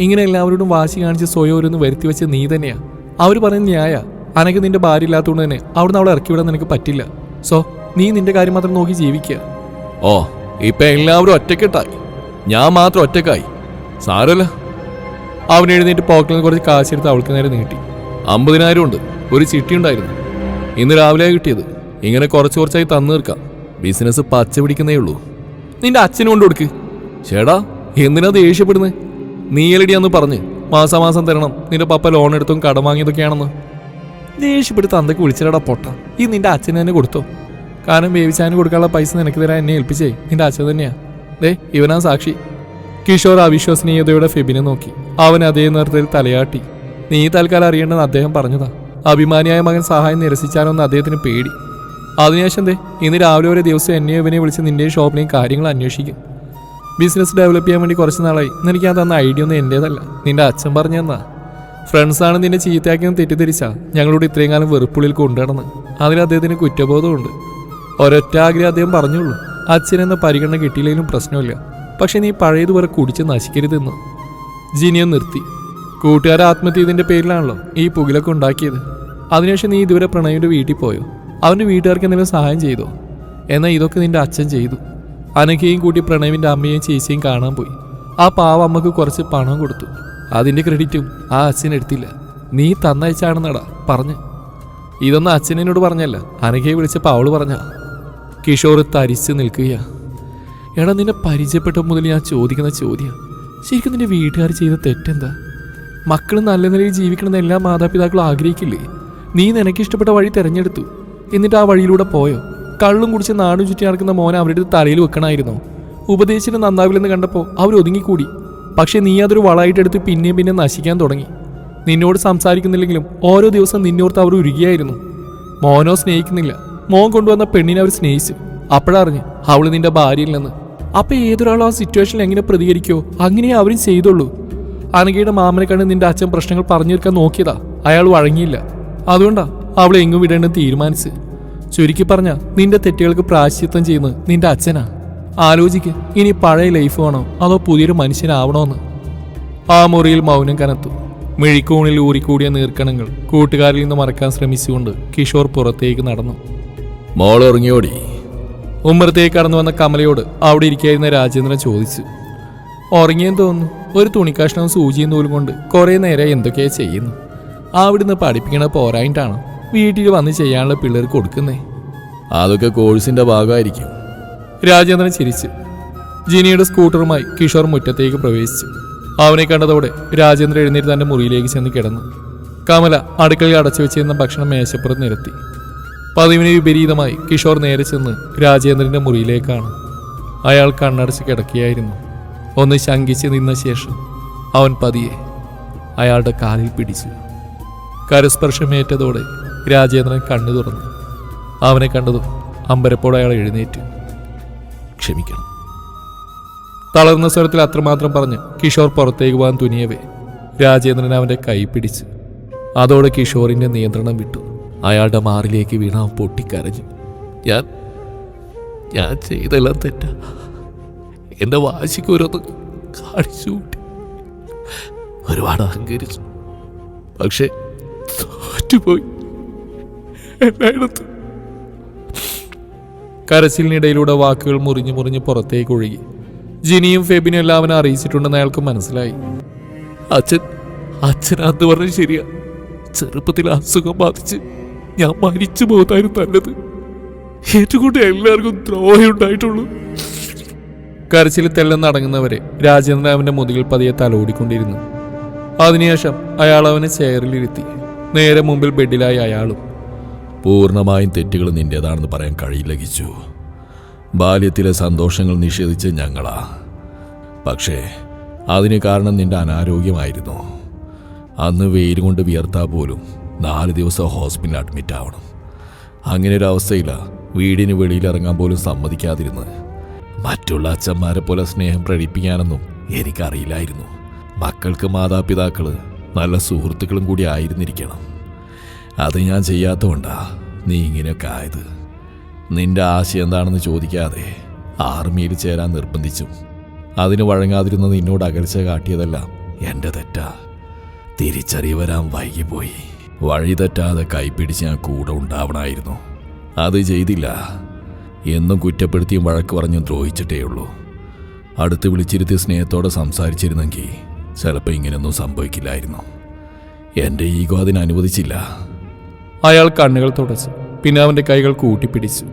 [SPEAKER 1] ഇങ്ങനെ എല്ലാവരോടും വാശി കാണിച്ച് സ്വയം ഓരോന്ന് വരുത്തി വെച്ച് നീ തന്നെയാ. അവർ പറയുന്ന ന്യായ. അനക്ക് നിന്റെ ഭാര്യ ഇല്ലാത്തതുകൊണ്ട് തന്നെ അവിടുന്ന് അവളെ ഇറക്കി വിടാൻ നിനക്ക് പറ്റില്ല. സോ നീ നിന്റെ കാര്യം മാത്രം നോക്കി ജീവിക്കുക ഓ ഇപ്പൊ എല്ലാവരും ഒറ്റക്കെട്ടായി. ഞാൻ മാത്രം ഒറ്റക്കായി. സാരല്ല അവൻ എഴുന്നേറ്റ് പോക്കറ്റിൽ നിന്ന് കുറച്ച് കാശെടുത്ത് അവൾക്ക് നേരെ നീട്ടി. അമ്പതിനായിരം ഉണ്ട്. ഒരു ചിട്ടി ഉണ്ടായിരുന്നു. ഇന്ന് രാവിലെ കിട്ടിയത്. ഇങ്ങനെ കുറച്ച് കുറച്ചായി തന്നു തീർക്കാം. ബിസിനസ് പച്ച പിടിക്കുന്നേ ഉള്ളൂ. നിന്റെ അച്ഛനും കൊണ്ട് കൊടുക്ക്. ചേടാ എന്തിനാ ദേഷ്യപ്പെടുന്നത് നീയലടിയാന്ന് പറഞ്ഞ്. മാസാമാസം തരണം. നിന്റെ പപ്പ ലോൺ എടുത്തും കടം വാങ്ങിയതൊക്കെയാണെന്ന്. ദേഷ്യപ്പെടുത്ത് അന്തൊക്കെ വിളിച്ചിടാ പൊട്ട. ഈ നിന്റെ അച്ഛന് തന്നെ കൊടുത്തോ? കാരണം വേവിച്ചാന് കൊടുക്കാനുള്ള പൈസ നിനക്ക് തരാൻ എന്നെ ഏൽപ്പിച്ചേ. നിന്റെ അച്ഛൻ തന്നെയാ. ദേ ഇവനാ സാക്ഷി. കിഷോർ അവിശ്വസനീയതയോടെ ഫെബിനെ നോക്കി. അവൻ അതേ നേരത്തിൽ തലയാട്ടി. നീ തൽക്കാലം അറിയേണ്ടെന്ന് അദ്ദേഹം പറഞ്ഞതാ. അഭിമാനിയായ മകൻ സഹായം നിരസിച്ചാലോന്ന് അദ്ദേഹത്തിന് പേടി. അതിനുശേഷം ദേ ഇന്ന് രാവിലെ ഒരു ദിവസം എന്നെയും ഇവനെ വിളിച്ച് നിന്റെയും ഷോപ്പിനെയും കാര്യങ്ങൾ അന്വേഷിക്കും. ബിസിനസ് ഡെവലപ്പ് ചെയ്യാൻ വേണ്ടി കുറച്ച് നാളായി. എനിക്ക് ഞാൻ തന്ന ഐഡിയ ഒന്നും എന്റേതല്ല നിന്റെ അച്ഛൻ പറഞ്ഞു തന്നാ. ഫ്രണ്ട്സാണ് നിന്നെ ചീത്തയാക്കിയെന്ന് തെറ്റിദ്ധരിച്ചാ ഞങ്ങളോട് ഇത്രയും കാലം വെറുപ്പുള്ളിൽ കൊണ്ടുനടന്ന്. അതിന് അദ്ദേഹത്തിന് കുറ്റബോധമുണ്ട് ഒരൊറ്റ ആഗ്രഹം അദ്ദേഹം പറഞ്ഞുള്ളൂ. അച്ഛനെന്ന പരിഗണന കിട്ടിയില്ലെങ്കിലും പ്രശ്നമില്ല. പക്ഷെ നീ പഴയതുപോലെ കുടിച്ച് നശിക്കരുതെന്ന്. ജിനിയെ നിർത്തി. കൂട്ടുകാരെ ആത്മഹത്യ ചെയ്തതിന്റെ പേരിലാണല്ലോ ഈ പുകിലൊക്കെ ഉണ്ടാക്കിയത്. അതിനുശേഷം നീ ഇതുവരെ പ്രണയിന്റെ വീട്ടിൽ പോയോ? അവന്റെ വീട്ടുകാർക്ക് എന്തെങ്കിലും സഹായം ചെയ്തോ? എന്നാൽ ഇതൊക്കെ നിന്റെ അച്ഛൻ ചെയ്തു. അനഘയും കൂട്ടി പ്രണവിന്റെ അമ്മയും ചേച്ചിയും കാണാൻ പോയി. ആ പാവ അമ്മയ്ക്ക് കുറച്ച് പണം കൊടുത്തു. അതിന്റെ ക്രെഡിറ്റും ആ അച്ഛൻ എടുത്തില്ല. നീ തന്നയച്ചാണെന്നടാ പറഞ്ഞു. ഇതൊന്നും അച്ഛനോട് പറഞ്ഞല്ല. അനഘയെ വിളിച്ചപ്പോൾ അവൾ പറഞ്ഞ. കിഷോർ തരിച്ചു നിൽക്കുകയാ. എടാ നിന്നെ പരിചയപ്പെട്ട മുതൽ ഞാൻ ചോദിക്കുന്ന ചോദ്യം. ശരിക്കും നിന്റെ വീട്ടുകാർ ചെയ്ത തെറ്റെന്താ? മക്കൾ നല്ല നിലയിൽ ജീവിക്കണമെന്ന് എല്ലാ മാതാപിതാക്കളും ആഗ്രഹിക്കില്ലേ? നീ നിനക്ക് ഇഷ്ടപ്പെട്ട വഴി തിരഞ്ഞെടുത്തു. എന്നിട്ട് ആ വഴിയിലൂടെ പോയോ? കള്ളും കുടിച്ച് നാടും ചുറ്റി നടക്കുന്ന മോനെ അവരുടെ തലയിൽ വെക്കണമായിരുന്നോ ഉപദേശിച്ചിട്ട് നന്നാവില്ലെന്ന് കണ്ടപ്പോൾ അവർ ഒതുങ്ങിക്കൂടി. പക്ഷെ നീ അതൊരു വളമായിട്ടെടുത്ത് പിന്നെയും പിന്നെ നശിക്കാൻ തുടങ്ങി. നിന്നോട് സംസാരിക്കുന്നില്ലെങ്കിലും ഓരോ ദിവസം നിന്നോർത്ത് അവർ ഉരുകിയായിരുന്നു. മോനോ സ്നേഹിക്കുന്നില്ല. മോൻ കൊണ്ടുവന്ന പെണ്ണിനെ അവർ സ്നേഹിച്ചു. അപ്പോഴറിഞ്ഞ് അവൾ നിന്റെ ഭാര്യയില്ലെന്ന് അപ്പൊ ഏതൊരാളും ആ സിറ്റുവേഷനിൽ എങ്ങനെ പ്രതികരിക്കോ അങ്ങനെ അവരും ചെയ്തോളൂ അനഘയുടെ മാമനെ കണ്ട് നിന്റെ അച്ഛൻ പ്രശ്നങ്ങൾ പറഞ്ഞു തീർക്കാൻ നോക്കിയതാ. അയാൾ വഴങ്ങിയില്ല. അതുകൊണ്ടാ അവളെ എങ്ങും വിടേണ്ടെന്ന് തീരുമാനിച്ച്. ചുരുക്കി പറഞ്ഞ നിന്റെ തെറ്റുകൾക്ക് പ്രാശ്ചിത്വം ചെയ്യുന്നത് നിന്റെ അച്ഛനാ. ആലോചിക്ക് ഇനി പഴയ ലൈഫ് വേണോ? അതോ പുതിയൊരു മനുഷ്യനാവണോന്ന്? ആ മുറിയിൽ മൗനം കനത്തു. മിഴിക്കൂണിൽ ഊറിക്കൂടിയ നീർക്കണങ്ങൾ കൂട്ടുകാരിൽ നിന്ന് മറക്കാൻ ശ്രമിച്ചുകൊണ്ട് കിഷോർ പുറത്തേക്ക് നടന്നു.
[SPEAKER 2] മോൾ ഇറങ്ങിയോടി
[SPEAKER 1] ഉമ്മറത്തേക്ക് കടന്നു വന്ന കമലയോട് അവിടെ ഇരിക്കായിരുന്ന രാജേന്ദ്രൻ ചോദിച്ചു. ഉറങ്ങിയെന്ന് തോന്നുന്നു. ഒരു തുണിക്കഷ്ണവും സൂചിയും നൂലും കൊണ്ട് കുറേ നേരം എന്തൊക്കെയാ ചെയ്യുന്നു? അവിടുന്ന് പഠിപ്പിക്കണ പോരായിട്ടാണ് വീട്ടിൽ വന്ന് ചെയ്യാനുള്ള പിള്ളേർ കൊടുക്കുന്നേ?
[SPEAKER 2] അതൊക്കെ കോഴ്സിന്റെ ഭാഗമായിരിക്കും.
[SPEAKER 1] രാജേന്ദ്രൻ ചിരിച്ചു. ജിനിയുടെ സ്കൂട്ടറുമായി കിഷോർ മുറ്റത്തേക്ക് പ്രവേശിച്ചു. അവനെ കണ്ടതോടെ രാജേന്ദ്രൻ എഴുന്നേറ്റ് തന്റെ മുറിയിലേക്ക് ചെന്ന് കിടന്നു. കമല അടുക്കളയിൽ അടച്ചു വെച്ചിരുന്ന ഭക്ഷണം മേശപ്പുറത്ത് നിരത്തി. പതിവിന് വിപരീതമായി കിഷോർ നേരെ ചെന്ന് രാജേന്ദ്രന്റെ മുറിയിലേക്കാണ്. അയാൾ കണ്ണടച്ച് കിടക്കുകയായിരുന്നു. ഒന്ന് ശങ്കിച്ച് നിന്ന ശേഷം അവൻ പതിയെ അയാളുടെ കാലിൽ പിടിച്ചു. കരസ്പർശമേറ്റതോടെ രാജേന്ദ്രൻ കണ്ണു തുറന്നു. അവനെ കണ്ടതും അമ്പരപ്പോടെ അയാൾ എഴുന്നേറ്റ്.
[SPEAKER 2] ക്ഷമിക്കണം.
[SPEAKER 1] തളർന്ന സ്വരത്തിൽ അത്രമാത്രം പറഞ്ഞ് കിഷോർ പുറത്തേക്ക് പോകാൻ തുനിയവേ രാജേന്ദ്രൻ അവന്റെ കൈ പിടിച്ച് അതോടെ കിഷോറിന്റെ നിയന്ത്രണം വിട്ടു.
[SPEAKER 2] അയാളുടെ മാറിലേക്ക് വീണ പൊട്ടിക്കരഞ്ഞു. ഞാൻ ഞാൻ ചെയ്തെല്ലാം തെറ്റാ. എന്റെ വാശിക്ക് ഓരോന്ന് കാണിച്ചു കൂട്ടി. ഒരുപാട് അഹങ്കരിച്ചു. പക്ഷെ തോറ്റുപോയി. എല്ലായിടത്തും
[SPEAKER 1] കരച്ചിലിനിടയിലൂടെ വാക്കുകൾ മുറിഞ്ഞു മുറിഞ്ഞ് പുറത്തേക്ക് ഒഴുകി. ജിനിയും ഫെബിനും എല്ലാം അവനെ അറിയിച്ചിട്ടുണ്ടെന്ന് അയാൾക്ക് മനസ്സിലായി.
[SPEAKER 2] അച്ഛൻ അച്ഛൻ അന്ന് പറഞ്ഞത് ശരിയാ. ചെറുപ്പത്തിൽ അസുഖം ബാധിച്ച് ഞാൻ മരിച്ചു പോകുന്നതായിരുന്നു നല്ലത്. ഏറ്റുകൊണ്ട് എല്ലാവർക്കും ദ്രോഹം ഉണ്ടായിട്ടുള്ളൂ
[SPEAKER 1] കരച്ചിൽ തെല്ലെന്നടങ്ങുന്നവരെ രാജേന്ദ്രൻ അവന്റെ മുതുകിൽ പതിയെ തലോടിക്കൊണ്ടിരുന്നു. അതിനുശേഷം അയാൾ അവനെ ചെയറിലിരുത്തി. നേരെ മുമ്പിൽ ബെഡിലായി അയാളും
[SPEAKER 2] പൂർണമായും തെറ്റുകൾ നിന്റേതാണെന്ന് പറയാൻ കഴിയില്ല ബാല്യത്തിലെ സന്തോഷങ്ങൾ നിഷേധിച്ച് ഞങ്ങളാ. പക്ഷേ അതിന് കാരണം നിന്റെ അനാരോഗ്യമായിരുന്നു. അന്ന് വെയിൽ കൊണ്ട് വിയർത്താ പോലും നാല് ദിവസം ഹോസ്പിറ്റലിൽ അഡ്മിറ്റ് ആവണം. അങ്ങനെ ഒരു അവസ്ഥയിലാണ് വീടിന് വെളിയിലിറങ്ങാൻ പോലും സമ്മതിക്കാതിരുന്ന് മറ്റുള്ള അച്ഛന്മാരെ പോലെ സ്നേഹം പ്രകടിപ്പിക്കാനൊന്നും എനിക്കറിയില്ലായിരുന്നു. മക്കൾക്ക് മാതാപിതാക്കൾ നല്ല സുഹൃത്തുക്കളും കൂടി ആയിരുന്നിരിക്കണം. അത് ഞാൻ ചെയ്യാത്തതുകൊണ്ടാ നീ ഇങ്ങനെയൊക്കെ ആയത്. നിന്റെ ആശയം എന്താണെന്ന് ചോദിക്കാതെ ആർമിയിൽ ചേരാൻ നിർബന്ധിച്ചു അതിന് വഴങ്ങാതിരുന്ന നിന്നോട് അകൽച്ച കാട്ടിയതെല്ലാം എന്റെ തെറ്റാ. തിരിച്ചറിവ് വരാൻ വൈകിപ്പോയി. വഴി തെറ്റാതെ കൈപ്പിടിച്ച് ഞാൻ കൂടെ ഉണ്ടാവണമായിരുന്നു അത് ചെയ്തില്ല. എന്നും കുറ്റപ്പെടുത്തിയും വഴക്ക് പറഞ്ഞും ദ്രോഹിച്ചിട്ടേ ഉള്ളൂ. അടുത്ത് വിളിച്ചിരുത്തി സ്നേഹത്തോടെ സംസാരിച്ചിരുന്നെങ്കിൽ ചിലപ്പോൾ ഇങ്ങനെയൊന്നും സംഭവിക്കില്ലായിരുന്നു. എന്റെ ഈഗോ അതിന് അനുവദിച്ചില്ല.
[SPEAKER 1] അയാൾ കണ്ണുകൾ തുടച്ചു പിന്നെ അവന്റെ കൈകൾ കൂട്ടിപ്പിടിച്ചു.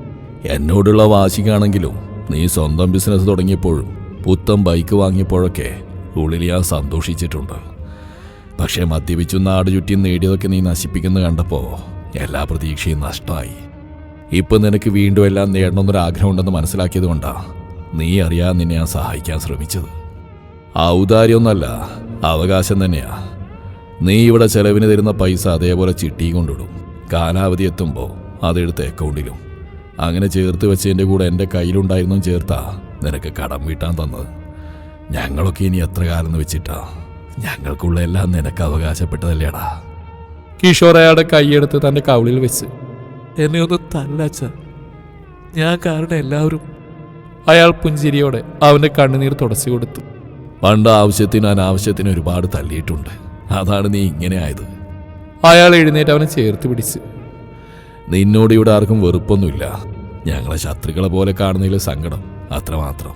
[SPEAKER 2] എന്നോടുള്ള വാശിക്കാണെങ്കിലും നീ സ്വന്തം ബിസിനസ് തുടങ്ങിയപ്പോഴും പുത്തൻ ബൈക്ക് വാങ്ങിയപ്പോഴൊക്കെ ഉള്ളിൽ ഞാൻ സന്തോഷിച്ചിട്ടുണ്ട്. പക്ഷേ മദ്യപിച്ചു നാട് ചുറ്റി നേടിയതൊക്കെ നീ നശിപ്പിക്കുന്ന കണ്ടപ്പോൾ എല്ലാ പ്രതീക്ഷയും നഷ്ടമായി. ഇപ്പം നിനക്ക് വീണ്ടും എല്ലാം നേടണമെന്നൊരാഗ്രഹമുണ്ടെന്ന് മനസ്സിലാക്കിയത് കൊണ്ടാ നീ അറിയാൻ നിന്നെ ഞാൻ സഹായിക്കാൻ ശ്രമിച്ചത്. ഔദാര്യമൊന്നല്ല അവകാശം തന്നെയാ. നീ ഇവിടെ ചെലവിന് തരുന്ന പൈസ അതേപോലെ ചിട്ടിയും കൊണ്ടിടും. കാലാവധി എത്തുമ്പോൾ അതെടുത്ത് അക്കൗണ്ടിലും. അങ്ങനെ ചേർത്ത് വെച്ചതിന്റെ കൂടെ എന്റെ കയ്യിലുണ്ടായിരുന്നു ചേർത്താ നിനക്ക് കടം വീട്ടാൻ തന്നത്. ഞങ്ങളൊക്കെ ഇനി എത്ര കാലം വെച്ചിട്ടാ? ഞങ്ങൾക്കുള്ള എല്ലാം നിനക്ക് അവകാശപ്പെട്ടതല്ലേടാ?
[SPEAKER 1] കിഷോർ അയാളുടെ കൈയെടുത്ത് തന്റെ കവിളിൽ വെച്ച്.
[SPEAKER 2] എന്നെ ഒന്ന് തല്ലച്ച ഞാൻ കാരണം എല്ലാവരും
[SPEAKER 1] അയാൾ പുഞ്ചിരിയോടെ അവന്റെ കണ്ണുനീർ തുടച്ചു കൊടുത്തു.
[SPEAKER 2] പണ്ട് ആവശ്യത്തിന് അനാവശ്യത്തിന് ഒരുപാട് തല്ലിയിട്ടുണ്ട് അതാണ് നീ ഇങ്ങനെ ആയത്.
[SPEAKER 1] അയാൾ എഴുന്നേറ്റ് അവനെ ചേർത്ത് പിടിച്ച്.
[SPEAKER 2] നിന്നോട് ഇവിടെ ആർക്കും വെറുപ്പൊന്നുമില്ല. ഞങ്ങളെ ശത്രുക്കളെ പോലെ കാണുന്നതിൽ സങ്കടം അത്രമാത്രം.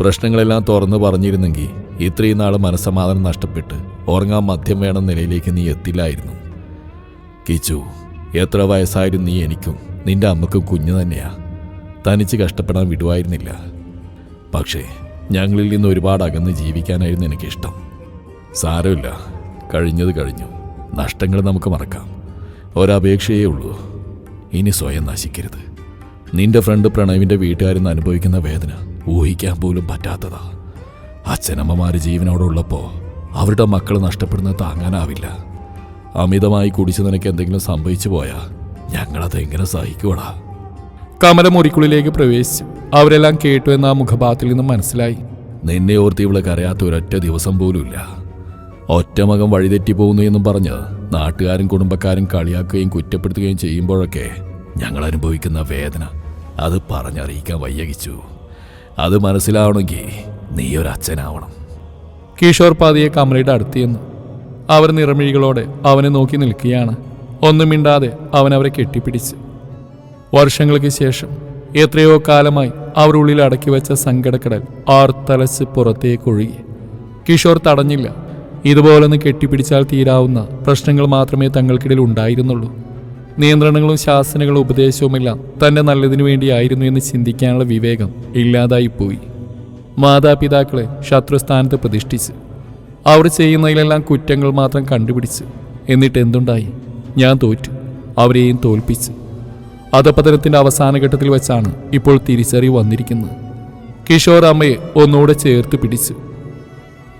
[SPEAKER 2] പ്രശ്നങ്ങളെല്ലാം തുറന്നു പറഞ്ഞിരുന്നെങ്കിൽ ഇത്രയും നാൾ മനസ്സമാധാനം നഷ്ടപ്പെട്ട് ഉറങ്ങാൻ മദ്യം വേണം നിലയിലേക്ക് നീ എത്തില്ലായിരുന്നു. കിച്ചു എത്ര വയസ്സായാലും നീ എനിക്കും നിന്റെ അമ്മക്കും കുഞ്ഞു തന്നെയാ. തനിച്ച് കഷ്ടപ്പെടാൻ വിടുവായിരുന്നില്ല. പക്ഷേ ഞങ്ങളിൽ നിന്ന് ഒരുപാട് അകന്ന് ജീവിക്കാനായിരുന്നു എനിക്കിഷ്ടം. സാരമില്ല കഴിഞ്ഞത് കഴിഞ്ഞു. നഷ്ടങ്ങൾ നമുക്ക് മറക്കാം. ഒരപേക്ഷയേ ഉള്ളൂ. ഇനി സ്വയം നശിക്കരുത്. നിന്റെ ഫ്രണ്ട് പ്രണവിന്റെ വീട്ടുകാരിന്ന് അനുഭവിക്കുന്ന വേദന ഊഹിക്കാൻ പോലും പറ്റാത്തതാ. അച്ഛനമ്മമാര് ജീവനോടുള്ളപ്പോൾ അവരുടെ മക്കൾ നഷ്ടപ്പെടുന്നത് താങ്ങാനാവില്ല. അമിതമായി കുടിച്ച് നിനക്ക് എന്തെങ്കിലും സംഭവിച്ചു പോയാ ഞങ്ങളത് എങ്ങനെ സഹിക്കൂടാ
[SPEAKER 1] കമല മുറിക്കുള്ളിലേക്ക് പ്രവേശിച്ചു. അവരെല്ലാം കേട്ടു എന്ന ആ മുഖഭാഗത്തിൽ നിന്നും മനസ്സിലായി.
[SPEAKER 2] നിന്നെ ഓർത്ത് ഇവിടെ കരയാത്ത ഒരൊറ്റ ദിവസം പോലുമില്ല. ഒറ്റമകം വഴിതെറ്റി പോകുന്നു എന്നും പറഞ്ഞ് നാട്ടുകാരും കുടുംബക്കാരും കളിയാക്കുകയും കുറ്റപ്പെടുത്തുകയും ചെയ്യുമ്പോഴൊക്കെ ഞങ്ങൾ അനുഭവിക്കുന്ന വേദന അത് പറഞ്ഞറിയിക്കാൻ വയ്യകിച്ചു. അത് മനസ്സിലാവണമെങ്കിൽ നീ ഒരു അച്ഛനാവണം
[SPEAKER 1] കിഷോർ പാതിയെ കമലയുടെ അടുത്ത് ചെന്നു. അവർ നിറമിഴികളോടെ അവനെ നോക്കി നിൽക്കുകയാണ്. ഒന്നും മിണ്ടാതെ അവൻ അവരെ കെട്ടിപ്പിടിച്ച്. വർഷങ്ങൾക്ക് ശേഷം എത്രയോ കാലമായി അവരുള്ളിൽ അടക്കി വെച്ച സങ്കടക്കടൽ ആർത്തലച്ച് പുറത്തേക്ക് ഒഴുകി. കിഷോർ തടഞ്ഞില്ല. ഇതുപോലൊന്ന് കെട്ടിപ്പിടിച്ചാൽ തീരാവുന്ന പ്രശ്നങ്ങൾ മാത്രമേ തങ്ങൾക്കിടയിൽ ഉണ്ടായിരുന്നുള്ളൂ. നിയന്ത്രണങ്ങളും ശാസനകളും ഉപദേശവുമെല്ലാം തന്റെ നല്ലതിനു വേണ്ടിയായിരുന്നു എന്ന് ചിന്തിക്കാനുള്ള വിവേകം ഇല്ലാതായിപ്പോയി. മാതാപിതാക്കളെ ശത്രുസ്ഥാനത്ത് പ്രതിഷ്ഠിച്ച്. അവർ ചെയ്യുന്നതിലെല്ലാം കുറ്റങ്ങൾ മാത്രം കണ്ടുപിടിച്ച്. എന്നിട്ട് എന്തുണ്ടായി? ഞാൻ തോറ്റു. അവരെയും തോൽപ്പിച്ച്. അധപതനത്തിന്റെ അവസാന ഘട്ടത്തിൽ വെച്ചാണ് ഇപ്പോൾ തിരിച്ചറിവ് വന്നിരിക്കുന്നത്. കിഷോർ അമ്മയെ ഒന്നുകൂടെ ചേർത്ത് പിടിച്ചു.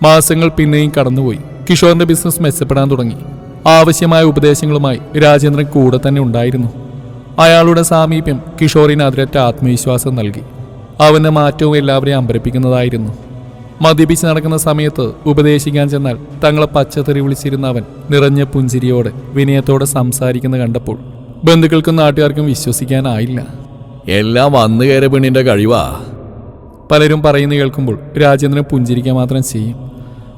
[SPEAKER 1] മാസങ്ങൾ പിന്നെയും കടന്നുപോയി. കിഷോറിന്റെ ബിസിനസ് മെച്ചപ്പെടാൻ തുടങ്ങി. ആവശ്യമായ ഉപദേശങ്ങളുമായി രാജേന്ദ്രൻ കൂടെ തന്നെ ഉണ്ടായിരുന്നു. അയാളുടെ സാമീപ്യം കിഷോറിന് അതിരറ്റ ആത്മവിശ്വാസം നൽകി. അവന്റെ മാറ്റവും എല്ലാവരെയും അമ്പരപ്പിക്കുന്നതായിരുന്നു. മദ്യപിച്ച് നടക്കുന്ന സമയത്ത് ഉപദേശിക്കാൻ ചെന്നാൽ തങ്ങളെ പച്ചത്തെറി വിളിച്ചിരുന്ന അവൻ നിറഞ്ഞ പുഞ്ചിരിയോടെ വിനയത്തോടെ സംസാരിക്കുന്ന കണ്ടപ്പോൾ ബന്ധുക്കൾക്കും നാട്ടുകാർക്കും വിശ്വസിക്കാനായില്ല.
[SPEAKER 2] എല്ലാം വന്നു കയറിയ പെണ്ണിന്റെ കഴിവാ.
[SPEAKER 1] പലരും പറയുന്നു കേൾക്കുമ്പോൾ രാജേന്ദ്രൻ പുഞ്ചിരിക്കാൻ മാത്രം ചെയ്യും.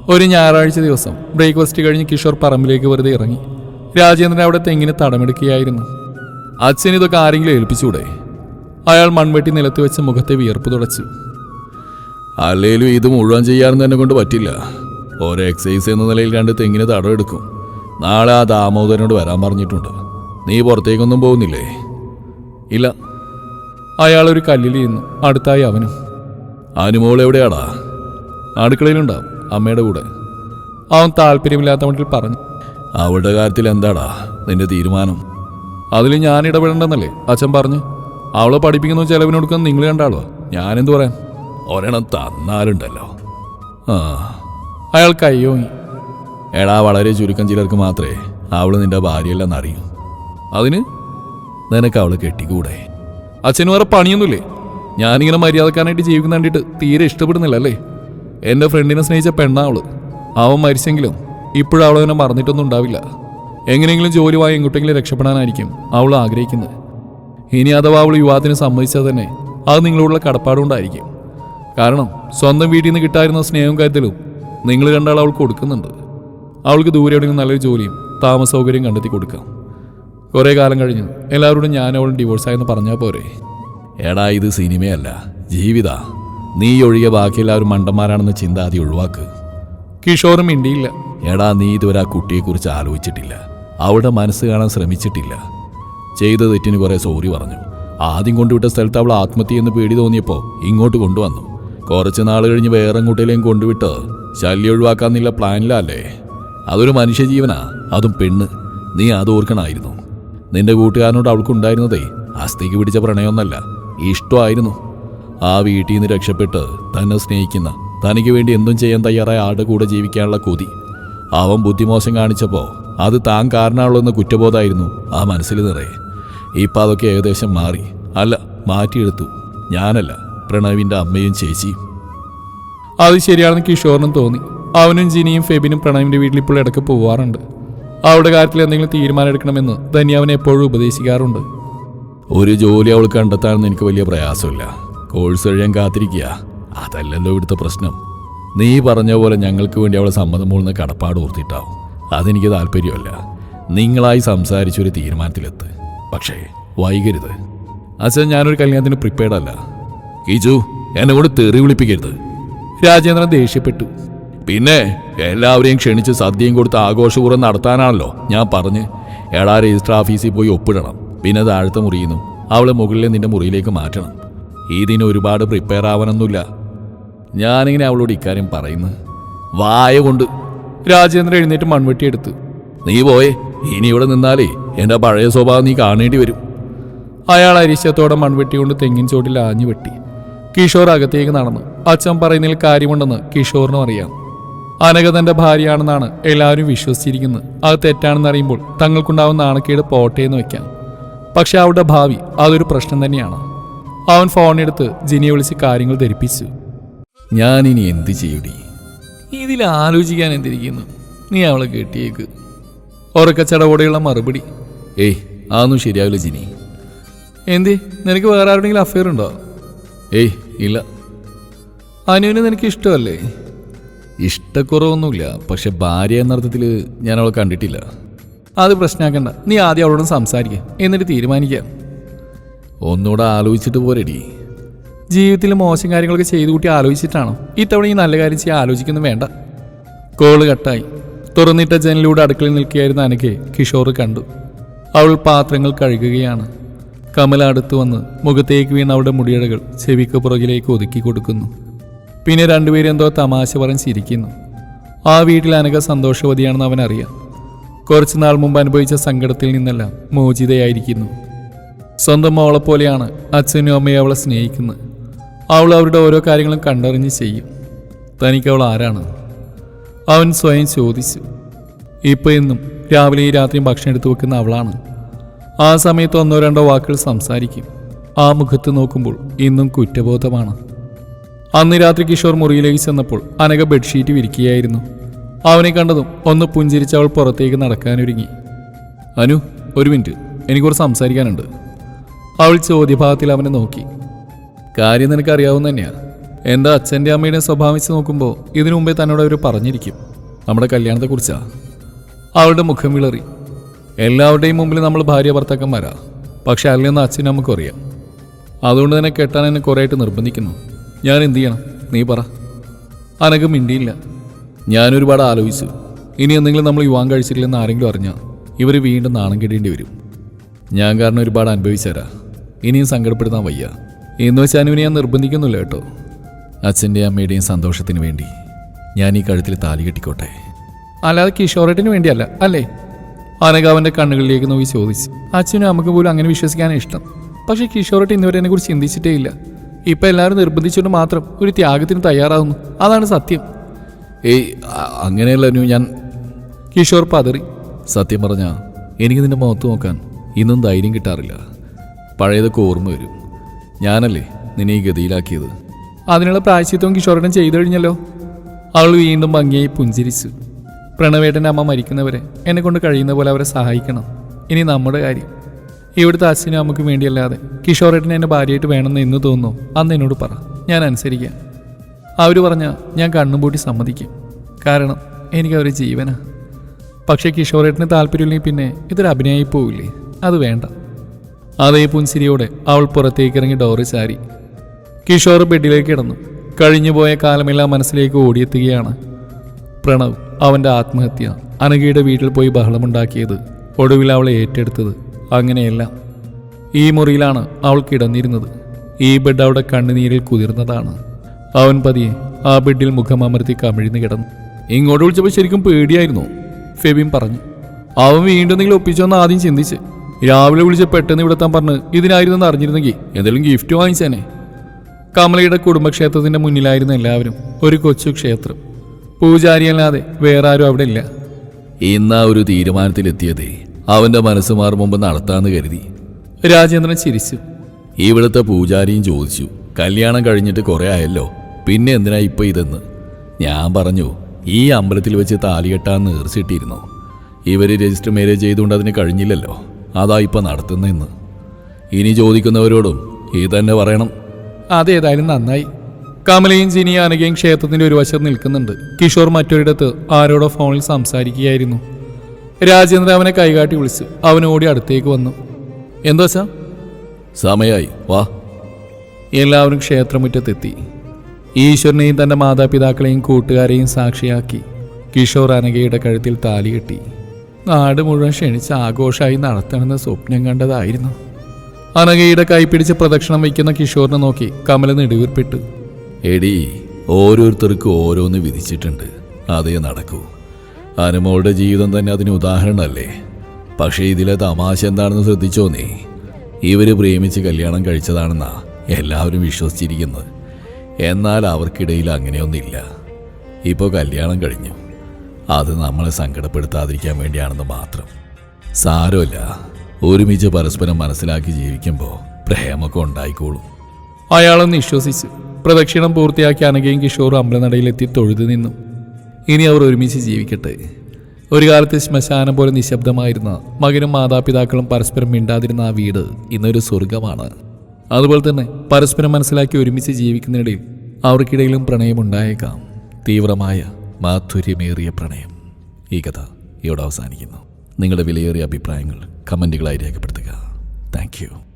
[SPEAKER 1] ഒരു ഞായറാഴ്ച ദിവസം ബ്രേക്ക്ഫാസ്റ്റ് കഴിഞ്ഞ് കിഷോർ പറമ്പിലേക്ക് വെറുതെ ഇറങ്ങി. രാജേന്ദ്രൻ അവിടെ തെങ്ങിന് തടമെടുക്കുകയായിരുന്നു. അച്ഛൻ ഇതൊക്കെ ആരെങ്കിലും ഏൽപ്പിച്ചൂടെ? അയാൾ മൺവെട്ടി നിലത്ത് വെച്ച് മുഖത്തെ വിയർപ്പ് തുടച്ചു.
[SPEAKER 2] അല്ലേലും ഇത് മുഴുവൻ ചെയ്യാനൊന്നും എന്നെ കൊണ്ട് പറ്റില്ല. ഓരോ എക്സസൈസ് എന്ന നിലയിൽ കണ്ട് തെങ്ങിന് തടവെടുക്കും നാളെ ആ ദാമോദരനോട് വരാൻ പറഞ്ഞിട്ടുണ്ട്. നീ പുറത്തേക്കൊന്നും പോകുന്നില്ലേ?
[SPEAKER 1] ഇല്ല. അയാൾ ഒരു കല്ലിലിരുന്നു അടുത്തായി അവനും.
[SPEAKER 2] അനുമോൾ എവിടെയാടാ?
[SPEAKER 1] അടുക്കളയിലുണ്ടാവും അമ്മയുടെ കൂടെ. അവൻ താല്പര്യമില്ലാത്ത മട്ടിൽ പറഞ്ഞു.
[SPEAKER 2] അവളുടെ കാര്യത്തിൽ എന്താടാ നിന്റെ തീരുമാനം?
[SPEAKER 1] അതിൽ ഞാൻ ഇടപെടണ്ടെന്നല്ലേ അച്ഛൻ പറഞ്ഞു? അവളെ പഠിപ്പിക്കുന്ന ചെലവിന് നിങ്ങൾ കണ്ടാളോ ഞാനെന്ത് പറയാൻ?
[SPEAKER 2] ഒരെണ്ണം തന്നാലുണ്ടല്ലോ. ആ
[SPEAKER 1] അയാൾ കയ്യോങ്ങി
[SPEAKER 2] എടാ വളരെ ചുരുക്കം ചിലർക്ക് മാത്രമേ അവൾ നിന്റെ ഭാര്യയല്ലെന്ന് അറിയൂ.
[SPEAKER 1] അതിന്
[SPEAKER 2] നിനക്ക് അവൾ കെട്ടിക്കൂടെ?
[SPEAKER 1] അച്ഛന് വേറെ പണിയൊന്നുമില്ലേ? ഞാനിങ്ങനെ മര്യാദക്കാരനായിട്ട് ജീവിക്കുന്ന കണ്ടിട്ട് തീരെ ഇഷ്ടപ്പെടുന്നില്ല അല്ലേ? എന്റെ ഫ്രണ്ടിനെ സ്നേഹിച്ച പെണ്ണാ അവൾ അവൻ മരിച്ചെങ്കിലും ഇപ്പോഴും അവളവനെ മറന്നിട്ടൊന്നും ഉണ്ടാവില്ല. എങ്ങനെയെങ്കിലും ജോലി വായി എങ്ങോട്ടെങ്കിലും രക്ഷപ്പെടാനായിരിക്കും അവൾ ആഗ്രഹിക്കുന്നത്. ഇനി അഥവാ അവൾ യുവാത്തിന് സമ്മതിച്ചാൽ തന്നെ അത് നിങ്ങളോടുള്ള കടപ്പാടുകൊണ്ടായിരിക്കും കാരണം സ്വന്തം വീട്ടിൽ നിന്ന് കിട്ടായിരുന്ന സ്നേഹവും കാര്യത്തിലും നിങ്ങൾ കണ്ടാൽ അവൾ കൊടുക്കുന്നുണ്ട്. അവൾക്ക് ദൂരെ എവിടെയെങ്കിലും നല്ലൊരു ജോലിയും താമസ സൗകര്യം കണ്ടെത്തി കൊടുക്കാം. കുറേ കാലം കഴിഞ്ഞ്. എല്ലാവരോടും ഞാൻ അവളും ഡിവോഴ്സായെന്ന് പറഞ്ഞാൽ പോരെ.
[SPEAKER 2] എടാ ഇത് സിനിമയല്ല ജീവിത. നീ ഒഴികെ ബാക്കിയെല്ലാവരും മണ്ടന്മാരാണെന്ന ചിന്ത ആദ്യം ഒഴിവാക്ക്.
[SPEAKER 1] കിഷോറും മിണ്ടിയില്ല.
[SPEAKER 2] എടാ നീ ഇതുവരെ ആ കുട്ടിയെക്കുറിച്ച് ആലോചിച്ചിട്ടില്ല. അവളുടെ മനസ്സ് കാണാൻ ശ്രമിച്ചിട്ടില്ല. ചെയ്ത തെറ്റിന് കുറെ സോറി പറഞ്ഞു. ആദ്യം കൊണ്ടുവിട്ട സ്ഥലത്ത് അവൾ ആത്മഹത്യ എന്ന് പേടി തോന്നിയപ്പോൾ ഇങ്ങോട്ട് കൊണ്ടുവന്നു. കുറച്ച് നാൾ കഴിഞ്ഞ് വേറെ എങ്ങോട്ടേലും കൊണ്ടുവിട്ട് ശല്യം ഒഴിവാക്കാന്നില്ല പ്ലാനിലല്ലേ? അതൊരു മനുഷ്യജീവനാ അതും പെണ്ണ്. നീ അത് ഓർക്കണമായിരുന്നു നിന്റെ കൂട്ടുകാരനോട് അവൾക്കുണ്ടായിരുന്നതേ അസ്ഥിക്ക് പിടിച്ച പ്രണയമൊന്നല്ല ഇഷ്ടമായിരുന്നു. ആ വീട്ടിൽ നിന്ന് രക്ഷപ്പെട്ട് തന്നെ സ്നേഹിക്കുന്ന തനിക്ക് വേണ്ടി എന്തും ചെയ്യാൻ തയ്യാറായ ആളുടെ കൂടെ ജീവിക്കാനുള്ള കൊതി. അവൻ ബുദ്ധിമോശം കാണിച്ചപ്പോൾ അത് താൻ കാരണമുള്ളെന്ന കുറ്റബോധമായിരുന്നു ആ മനസ്സിൽ നിറയെ. ഇപ്പം അതൊക്കെ ഏകദേശം മാറി. അല്ല മാറ്റിയെടുത്തു. ഞാനല്ല പ്രണവിന്റെ അമ്മയും ചേച്ചിയും.
[SPEAKER 1] അത് ശരിയാണെന്ന് കിഷോറിനും തോന്നി. അവനും ജിനിയും ഫെബിനും പ്രണവിന്റെ വീട്ടിൽ ഇപ്പോൾ ഇടയ്ക്ക് പോവാറുണ്ട്. അവളുടെ കാര്യത്തിൽ എന്തെങ്കിലും തീരുമാനം എടുക്കണമെന്ന് ധന്യ അവനെ എപ്പോഴും ഉപദേശിക്കാറുണ്ട്.
[SPEAKER 2] ഒരു ജോലി അവൾ കണ്ടെത്താനെന്ന് എനിക്ക് വലിയ പ്രയാസമില്ല. കോഴ്സ് കഴിയാൻ കാത്തിരിക്കുക. അതല്ലല്ലോ ഇവിടുത്തെ പ്രശ്നം. നീ പറഞ്ഞ പോലെ ഞങ്ങൾക്ക് വേണ്ടി അവളെ സമ്മതം മൂളുന്ന കടപ്പാട് ഓർത്തിട്ടാവും. അതെനിക്ക് താല്പര്യമല്ല. നിങ്ങളായി സംസാരിച്ചൊരു തീരുമാനത്തിലെത്ത്. പക്ഷേ വൈകരുത്.
[SPEAKER 1] അച്ഛൻ ഞാനൊരു കല്യാണത്തിന് പ്രിപ്പയർഡ് അല്ല.
[SPEAKER 2] കിജു എന്നെ കൊണ്ട് തെറി വിളിപ്പിക്കരുത്.
[SPEAKER 1] രാജേന്ദ്രൻ ദേഷ്യപ്പെട്ടു.
[SPEAKER 2] പിന്നെ എല്ലാവരെയും ക്ഷണിച്ച് സദ്യയും കൊടുത്ത് ആഘോഷപൂർവം നടത്താനാണല്ലോ ഞാൻ പറഞ്ഞ്. എടാ രജിസ്റ്റർ ഓഫീസിൽ പോയി ഒപ്പിടണം. പിന്നെ താഴത്തെ മുറിയുന്നു അവളെ മുകളിലെ നിന്റെ മുറിയിലേക്ക് മാറ്റണം. ഇതിന് ഒരുപാട് പ്രിപ്പയർ ആവണമെന്നില്ല. ഞാനിങ്ങനെ അവളോട് ഇക്കാര്യം പറയുന്നു. വായ കൊണ്ട്
[SPEAKER 1] രാജേന്ദ്രൻ എഴുന്നേറ്റ് മൺവെട്ടിയെടുത്ത്
[SPEAKER 2] നീ പോയേ ഇനി ഇവിടെ നിന്നാലേ എന്റെ പഴയ സ്വഭാവം നീ കാണേണ്ടി വരും.
[SPEAKER 1] അയാൾ അരിശത്തോടെ മൺവെട്ടി കൊണ്ട് തെങ്ങിൻ ചോട്ടിൽ ആഞ്ഞു വെട്ടി. കിഷോർ അകത്തേക്ക് നടന്നു. അച്ഛൻ പറയുന്നതിൽ കാര്യമുണ്ടെന്ന് കിഷോറിനും അറിയാം. അനഘ ഭാര്യയാണെന്നാണ് എല്ലാവരും വിശ്വസിച്ചിരിക്കുന്നത്. അത് തെറ്റാണെന്ന് അറിയുമ്പോൾ തങ്ങൾക്കുണ്ടാവുന്ന നാണക്കേട് പോട്ടെ എന്ന് വെക്കാം. പക്ഷെ അവരുടെ ഭാവി അതൊരു പ്രശ്നം തന്നെയാണ്. അവൻ ഫോണെടുത്ത് ജിനിയെ വിളിച്ച് കാര്യങ്ങൾ ധരിപ്പിച്ചു.
[SPEAKER 2] ഞാനിനി എന്ത് ചെയ്യൂടി?
[SPEAKER 1] ഇതിൽ ആലോചിക്കാൻ എന്തിരിക്കുന്നു? നീ അവളെ കെട്ടിയേക്ക്. ഉറക്കച്ചടവോടെയുള്ള മറുപടി.
[SPEAKER 2] ഏയ് അതൊന്നും ശരിയാവില്ല ജിനി.
[SPEAKER 1] എന്തേ? നിനക്ക് വേറെ ആരുടെങ്കിലും അഫയർ ഉണ്ടോ?
[SPEAKER 2] ഏയ് ഇല്ല.
[SPEAKER 1] അനുവിന് നിനക്ക് ഇഷ്ടമല്ലേ?
[SPEAKER 2] ഇഷ്ടക്കുറവൊന്നുമില്ല പക്ഷെ ഭാര്യ എന്നർത്ഥത്തിൽ ഞാൻ അവളെ കണ്ടിട്ടില്ല.
[SPEAKER 1] അത് പ്രശ്നമാക്കണ്ട നീ ആദ്യം അവളോട് സംസാരിക്കുക എന്നിട്ട് തീരുമാനിക്കാം.
[SPEAKER 2] ഒന്നുകൂടെ ആലോചിച്ചിട്ട് പോരടി.
[SPEAKER 1] ജീവിതത്തിൽ മോശം കാര്യങ്ങളൊക്കെ ചെയ്തു കൂട്ടി ആലോചിച്ചിട്ടാണോ? ഇത്തവണ ഈ നല്ല കാര്യം ചെയ്യാൻ ആലോചിക്കുന്നു വേണ്ട. കോൾ കട്ടായി. തുറന്നിട്ട ജനലിലൂടെ അടുക്കളയിൽ നിൽക്കുകയായിരുന്ന അനഘയെ കിഷോർ കണ്ടു. അവൾ പാത്രങ്ങൾ കഴുകുകയാണ്. കമല അടുത്തു വന്ന് മുഖത്തേക്ക് വീണ അവളുടെ മുടിയടകൾ ചെവിക്ക് പുറകിലേക്ക് ഒതുക്കി കൊടുക്കുന്നു. പിന്നെ രണ്ടുപേരും എന്തോ തമാശ പറഞ്ഞ് ചിരിക്കുന്നു. ആ വീട്ടിൽ അനഘ സന്തോഷവതിയാണെന്ന് അവൻ അറിയാം കുറച്ച് നാൾ മുമ്പ് അനുഭവിച്ച സങ്കടത്തിൽ നിന്നെല്ലാം മോചിതയായിരിക്കുന്നു. സ്വന്തം മോളെ പോലെയാണ് അച്ഛനും അമ്മയും അവളെ സ്നേഹിക്കുന്നത്. അവൾ അവരുടെ ഓരോ കാര്യങ്ങളും കണ്ടറിഞ്ഞ് ചെയ്യും. തനിക്ക് അവൾ ആരാണ്? അവൻ സ്വയം ചോദിച്ചു ഇപ്പോൾ എന്നും രാവിലെയും രാത്രിയും ഭക്ഷണം എടുത്തു വെക്കുന്ന അവളാണ്. ആ സമയത്ത് ഒന്നോ രണ്ടോ വാക്കുകൾ സംസാരിക്കും. ആ മുഖത്ത് നോക്കുമ്പോൾ ഇന്നും കുറ്റബോധമാണ്. അന്ന് രാത്രി കിഷോർ മുറിയിലേക്ക് ചെന്നപ്പോൾ അനക ബെഡ്ഷീറ്റ് വിരിക്കുകയായിരുന്നു. അവനെ കണ്ടതും ഒന്ന് പുഞ്ചിരിച്ച് അവൾ പുറത്തേക്ക് നടക്കാനൊരുങ്ങി. അനു ഒരു മിനിറ്റ്. എനിക്ക് കുറച്ച് സംസാരിക്കാനുണ്ട്. അവൾ ചോദ്യഭാഗത്തിൽ അവനെ നോക്കി. കാര്യം നിനക്ക് അറിയാവുന്ന തന്നെയാ. എന്റെ അച്ഛന്റെ അമ്മയുടെ സ്വഭാവം വെച്ച് നോക്കുമ്പോൾ ഇതിനു മുമ്പേ തന്നോട് അവർ പറഞ്ഞിരിക്കും. നമ്മുടെ കല്യാണത്തെക്കുറിച്ചാ. അവളുടെ മുഖം വിളറി. എല്ലാവരുടെയും മുമ്പിൽ നമ്മൾ ഭാര്യ ഭർത്താക്കന്മാരാ. പക്ഷെ അല്ലെന്ന് അച്ഛൻ നമുക്കറിയാം അതുകൊണ്ട് തന്നെ കെട്ടാൻ എന്നെ കുറേ ആയിട്ട് നിർബന്ധിക്കുന്നു. ഞാൻ എന്ത് ചെയ്യണം? നീ പറ. അനക്ക് മിണ്ടിയില്ല. ഞാനൊരുപാട് ആലോചിച്ചു. ഇനി എന്തെങ്കിലും നമ്മൾ യുവാൻ കഴിച്ചിട്ടില്ലെന്ന് ആരെങ്കിലും അറിഞ്ഞാൽ ഇവർ വീണ്ടും നാണം കെടേണ്ടി വരും. ഞാൻ കാരണം ഒരുപാട് അനുഭവിച്ചരാ ഇനിയും സങ്കടപ്പെടുത്താൻ വയ്യ. എന്ന് വെച്ചാൽ അനുവിനെ ഞാൻ നിർബന്ധിക്കുന്നില്ല കേട്ടോ. അച്ഛന്റെയും അമ്മയുടെയും സന്തോഷത്തിന് വേണ്ടി ഞാൻ ഈ കഴുത്തിൽ താലി കെട്ടിക്കോട്ടെ? അല്ലാതെ കിഷോറേട്ടിന് വേണ്ടിയല്ല അല്ലേ? അനഘ കണ്ണുകളിലേക്ക് നോക്കി ചോദിച്ചു. അച്ഛനും അമ്മയ്ക്ക് പോലും അങ്ങനെ വിശ്വസിക്കാനാണ് ഇഷ്ടം. പക്ഷേ കിഷോറേട്ട് ഇന്നുവരെ എന്നെക്കുറിച്ച് ചിന്തിച്ചിട്ടേ ഇല്ല. ഇപ്പം എല്ലാവരും നിർബന്ധിച്ചുകൊണ്ട് മാത്രം ഒരു ത്യാഗത്തിന് തയ്യാറാകുന്നു അതാണ് സത്യം. ഏയ് അങ്ങനെയല്ല ഞാൻ കിഷോർ പതറി. സത്യം പറഞ്ഞ എനിക്ക് നിന്റെ മുഖത്ത് നോക്കാൻ ഇന്നും ധൈര്യം കിട്ടാറില്ല. പഴയതൊക്കെ ഓർമ്മ വരും. ഞാനല്ലേ നിന്നെ ഈ ഗതിയിലാക്കിയത്? അതിനുള്ള പ്രായശ്ചിത്വം കിഷോറിനും ചെയ്തു കഴിഞ്ഞല്ലോ. അവൾ വീണ്ടും ഭംഗിയായി പുഞ്ചിരിച്ചു. പ്രണവേട്ടന്റെ അമ്മ മരിക്കുന്നവരെ എന്നെ കൊണ്ട് കഴിയുന്ന പോലെ അവരെ സഹായിക്കണം. ഇനി നമ്മുടെ കാര്യം. ഇവിടുത്തെ അച്ഛനും അമ്മയ്ക്കും വേണ്ടിയല്ലാതെ കിഷോറേട്ടനെ എന്റെ ഭാര്യയായിട്ട് വേണമെന്ന് എന്ന് തോന്നുന്നു. അന്ന് എന്നോട് പറ. ഞാൻ അനുസരിക്കാം. അവർ പറഞ്ഞ ഞാൻ കണ്ണും സമ്മതിക്കും. കാരണം എനിക്ക് ജീവനാണ് ജീവനാ. പക്ഷേ കിഷോറേട്ടന് താല്പര്യമില്ലെങ്കിൽ പിന്നെ ഇതൊരു അഭിനയമായി പോവില്ലേ? അത് വേണ്ട. അതേ പുൻസിരിയോടെ അവൾ പുറത്തേക്ക് ഇറങ്ങി ഡോറ് ചാരി കിഷോർ ബെഡിലേക്ക് കിടന്നു. കഴിഞ്ഞുപോയ കാലമെല്ലാം മനസ്സിലേക്ക് ഓടിയെത്തുകയാണ് പ്രണവ്. അവന്റെ ആത്മഹത്യ. അനഘയുടെ വീട്ടിൽ പോയി ബഹളമുണ്ടാക്കിയത്. ഒടുവിൽ അവളെ ഏറ്റെടുത്തത് അങ്ങനെയല്ല. ഈ മുറിയിലാണ് അവൾ കിടന്നിരുന്നത്. ഈ ബെഡ് അവിടെ കണ്ണുനീരിൽ കുതിർന്നതാണ്. അവൻ പതിയെ ആ ബെഡിൽ മുഖം അമർത്തി കമിഴ്ന്ന് കിടന്നു. ഇങ്ങോട്ട് വിളിച്ചപ്പോൾ ശരിക്കും പേടിയായിരുന്നു ഫെബിൻ പറഞ്ഞു. അവൻ വീണ്ടും നിങ്ങൾ ഒപ്പിച്ചോന്ന് ആദ്യം ചിന്തിച്ച്. രാവിലെ വിളിച്ച് പെട്ടെന്ന് ഇവിടെത്താൻ പറഞ്ഞ് ഇതിനായിരുന്നെന്ന് അറിഞ്ഞിരുന്നെങ്കിൽ എന്തെങ്കിലും ഗിഫ്റ്റ് വാങ്ങിച്ചേനെ. കമലയുടെ കുടുംബക്ഷേത്രത്തിന്റെ മുന്നിലായിരുന്നു എല്ലാവരും. ഒരു കൊച്ചു ക്ഷേത്രം. പൂജാരിയല്ലാതെ വേറെ ആരും അവിടെ ഇല്ല.
[SPEAKER 2] ഇന്ന് ആ ഒരു തീരുമാനത്തിലെത്തിയതേ. അവന്റെ മനസ്സ് മാറും മുമ്പ് നടത്താന്ന് കരുതി.
[SPEAKER 1] രാജേന്ദ്രൻ ചിരിച്ചു.
[SPEAKER 2] ഇവിടുത്തെ പൂജാരിയും ചോദിച്ചു കല്യാണം കഴിഞ്ഞിട്ട് കുറെ ആയല്ലോ? പിന്നെ എന്തിനാ ഇപ്പൊ ഇതെന്ന്? ഞാൻ പറഞ്ഞു ഈ അമ്പലത്തിൽ വെച്ച് താലികെട്ടാൻ നേർച്ചിട്ടിരുന്നു? ഇവർ രജിസ്റ്റർ മാരേജ് ചെയ്തുകൊണ്ട് അതിന് കഴിഞ്ഞില്ലല്ലോ. അതാ ഇപ്പൊ നടത്തുന്നെന്ന് ഇനി ചോദിക്കുന്നവരോടും ഈ തന്നെ പറയണം.
[SPEAKER 1] അതേതായാലും നന്നായി. കമലയും ജിനിയും അനഘയും ക്ഷേത്രത്തിന്റെ ഒരു വശത്ത് നിൽക്കുന്നുണ്ട്. കിഷോർ മറ്റൊരിടത്ത് ആരോടോ ഫോണിൽ സംസാരിക്കുകയായിരുന്നു. രാജേന്ദ്രൻ അവനെ കൈകാട്ടി വിളിച്ചു അവൻ ഓടി അടുത്തേക്ക് വന്നു. എന്താ വെച്ചാ
[SPEAKER 2] സമയായി. വാ.
[SPEAKER 1] എല്ലാവരും ക്ഷേത്രമുറ്റത്തെത്തി. ഈശ്വരനെയും തന്റെ മാതാപിതാക്കളെയും കൂട്ടുകാരെയും സാക്ഷിയാക്കി കിഷോർ അനഘയുടെ കഴുത്തിൽ താലി കെട്ടി. നാട് മുഴുവൻ ക്ഷണിച്ച് ആഘോഷമായി നടത്തണമെന്ന് സ്വപ്നം കണ്ടതായിരുന്നു. അനഘയുടെ കൈപിടിച്ച് പ്രദക്ഷിണം വയ്ക്കുന്ന കിഷോറിനെ നോക്കി കമല നെടുവീർപ്പെട്ടു.
[SPEAKER 2] എടി ഓരോരുത്തർക്കും ഓരോന്ന് വിധിച്ചിട്ടുണ്ട്. അതേ നടക്കൂ. അനുമോളുടെ ജീവിതം തന്നെ അതിന് ഉദാഹരണമല്ലേ? പക്ഷേ ഇതിലെ തമാശ എന്താണെന്ന് ശ്രദ്ധിച്ചോ നീ? ഇവർ പ്രേമിച്ച് കല്യാണം കഴിച്ചതാണെന്നാ എല്ലാവരും വിശ്വസിച്ചിരിക്കുന്നത്. എന്നാൽ അവർക്കിടയിൽ അങ്ങനെയൊന്നില്ല ഇപ്പോൾ കല്യാണം കഴിഞ്ഞു. അത് നമ്മളെ സങ്കടപ്പെടുത്താതിരിക്കാൻ വേണ്ടിയാണെന്ന് മാത്രം. സാരമില്ല. ഒരുമിച്ച് പരസ്പരം മനസ്സിലാക്കി ജീവിക്കുമ്പോൾ പ്രേമൊക്കെ ഉണ്ടായിക്കോളും.
[SPEAKER 1] അയാളൊന്ന് വിശ്വസിച്ചു പ്രദക്ഷിണം പൂർത്തിയാക്കി അനഘയും കിഷോറും അമ്പലനടയിലെത്തി തൊഴുതു നിന്നു. ഇനി അവർ ഒരുമിച്ച് ജീവിക്കട്ടെ. ഒരു കാലത്ത് ശ്മശാനം പോലെ നിശബ്ദമായിരുന്ന മകനും മാതാപിതാക്കളും പരസ്പരം മിണ്ടാതിരുന്ന ആ വീട് ഇന്നൊരു സ്വർഗമാണ് അതുപോലെ തന്നെ പരസ്പരം മനസ്സിലാക്കി ഒരുമിച്ച് ജീവിക്കുന്നതിനിടയിൽ അവർക്കിടയിലും പ്രണയമുണ്ടായേക്കാം. തീവ്രമായ മാധുര്യമേറിയ പ്രണയം. ഈ കഥ ഇവിടെ അവസാനിക്കുന്നു. നിങ്ങളുടെ വിലയേറിയ അഭിപ്രായങ്ങൾ കമന്റുകളായി രേഖപ്പെടുത്തുക. താങ്ക്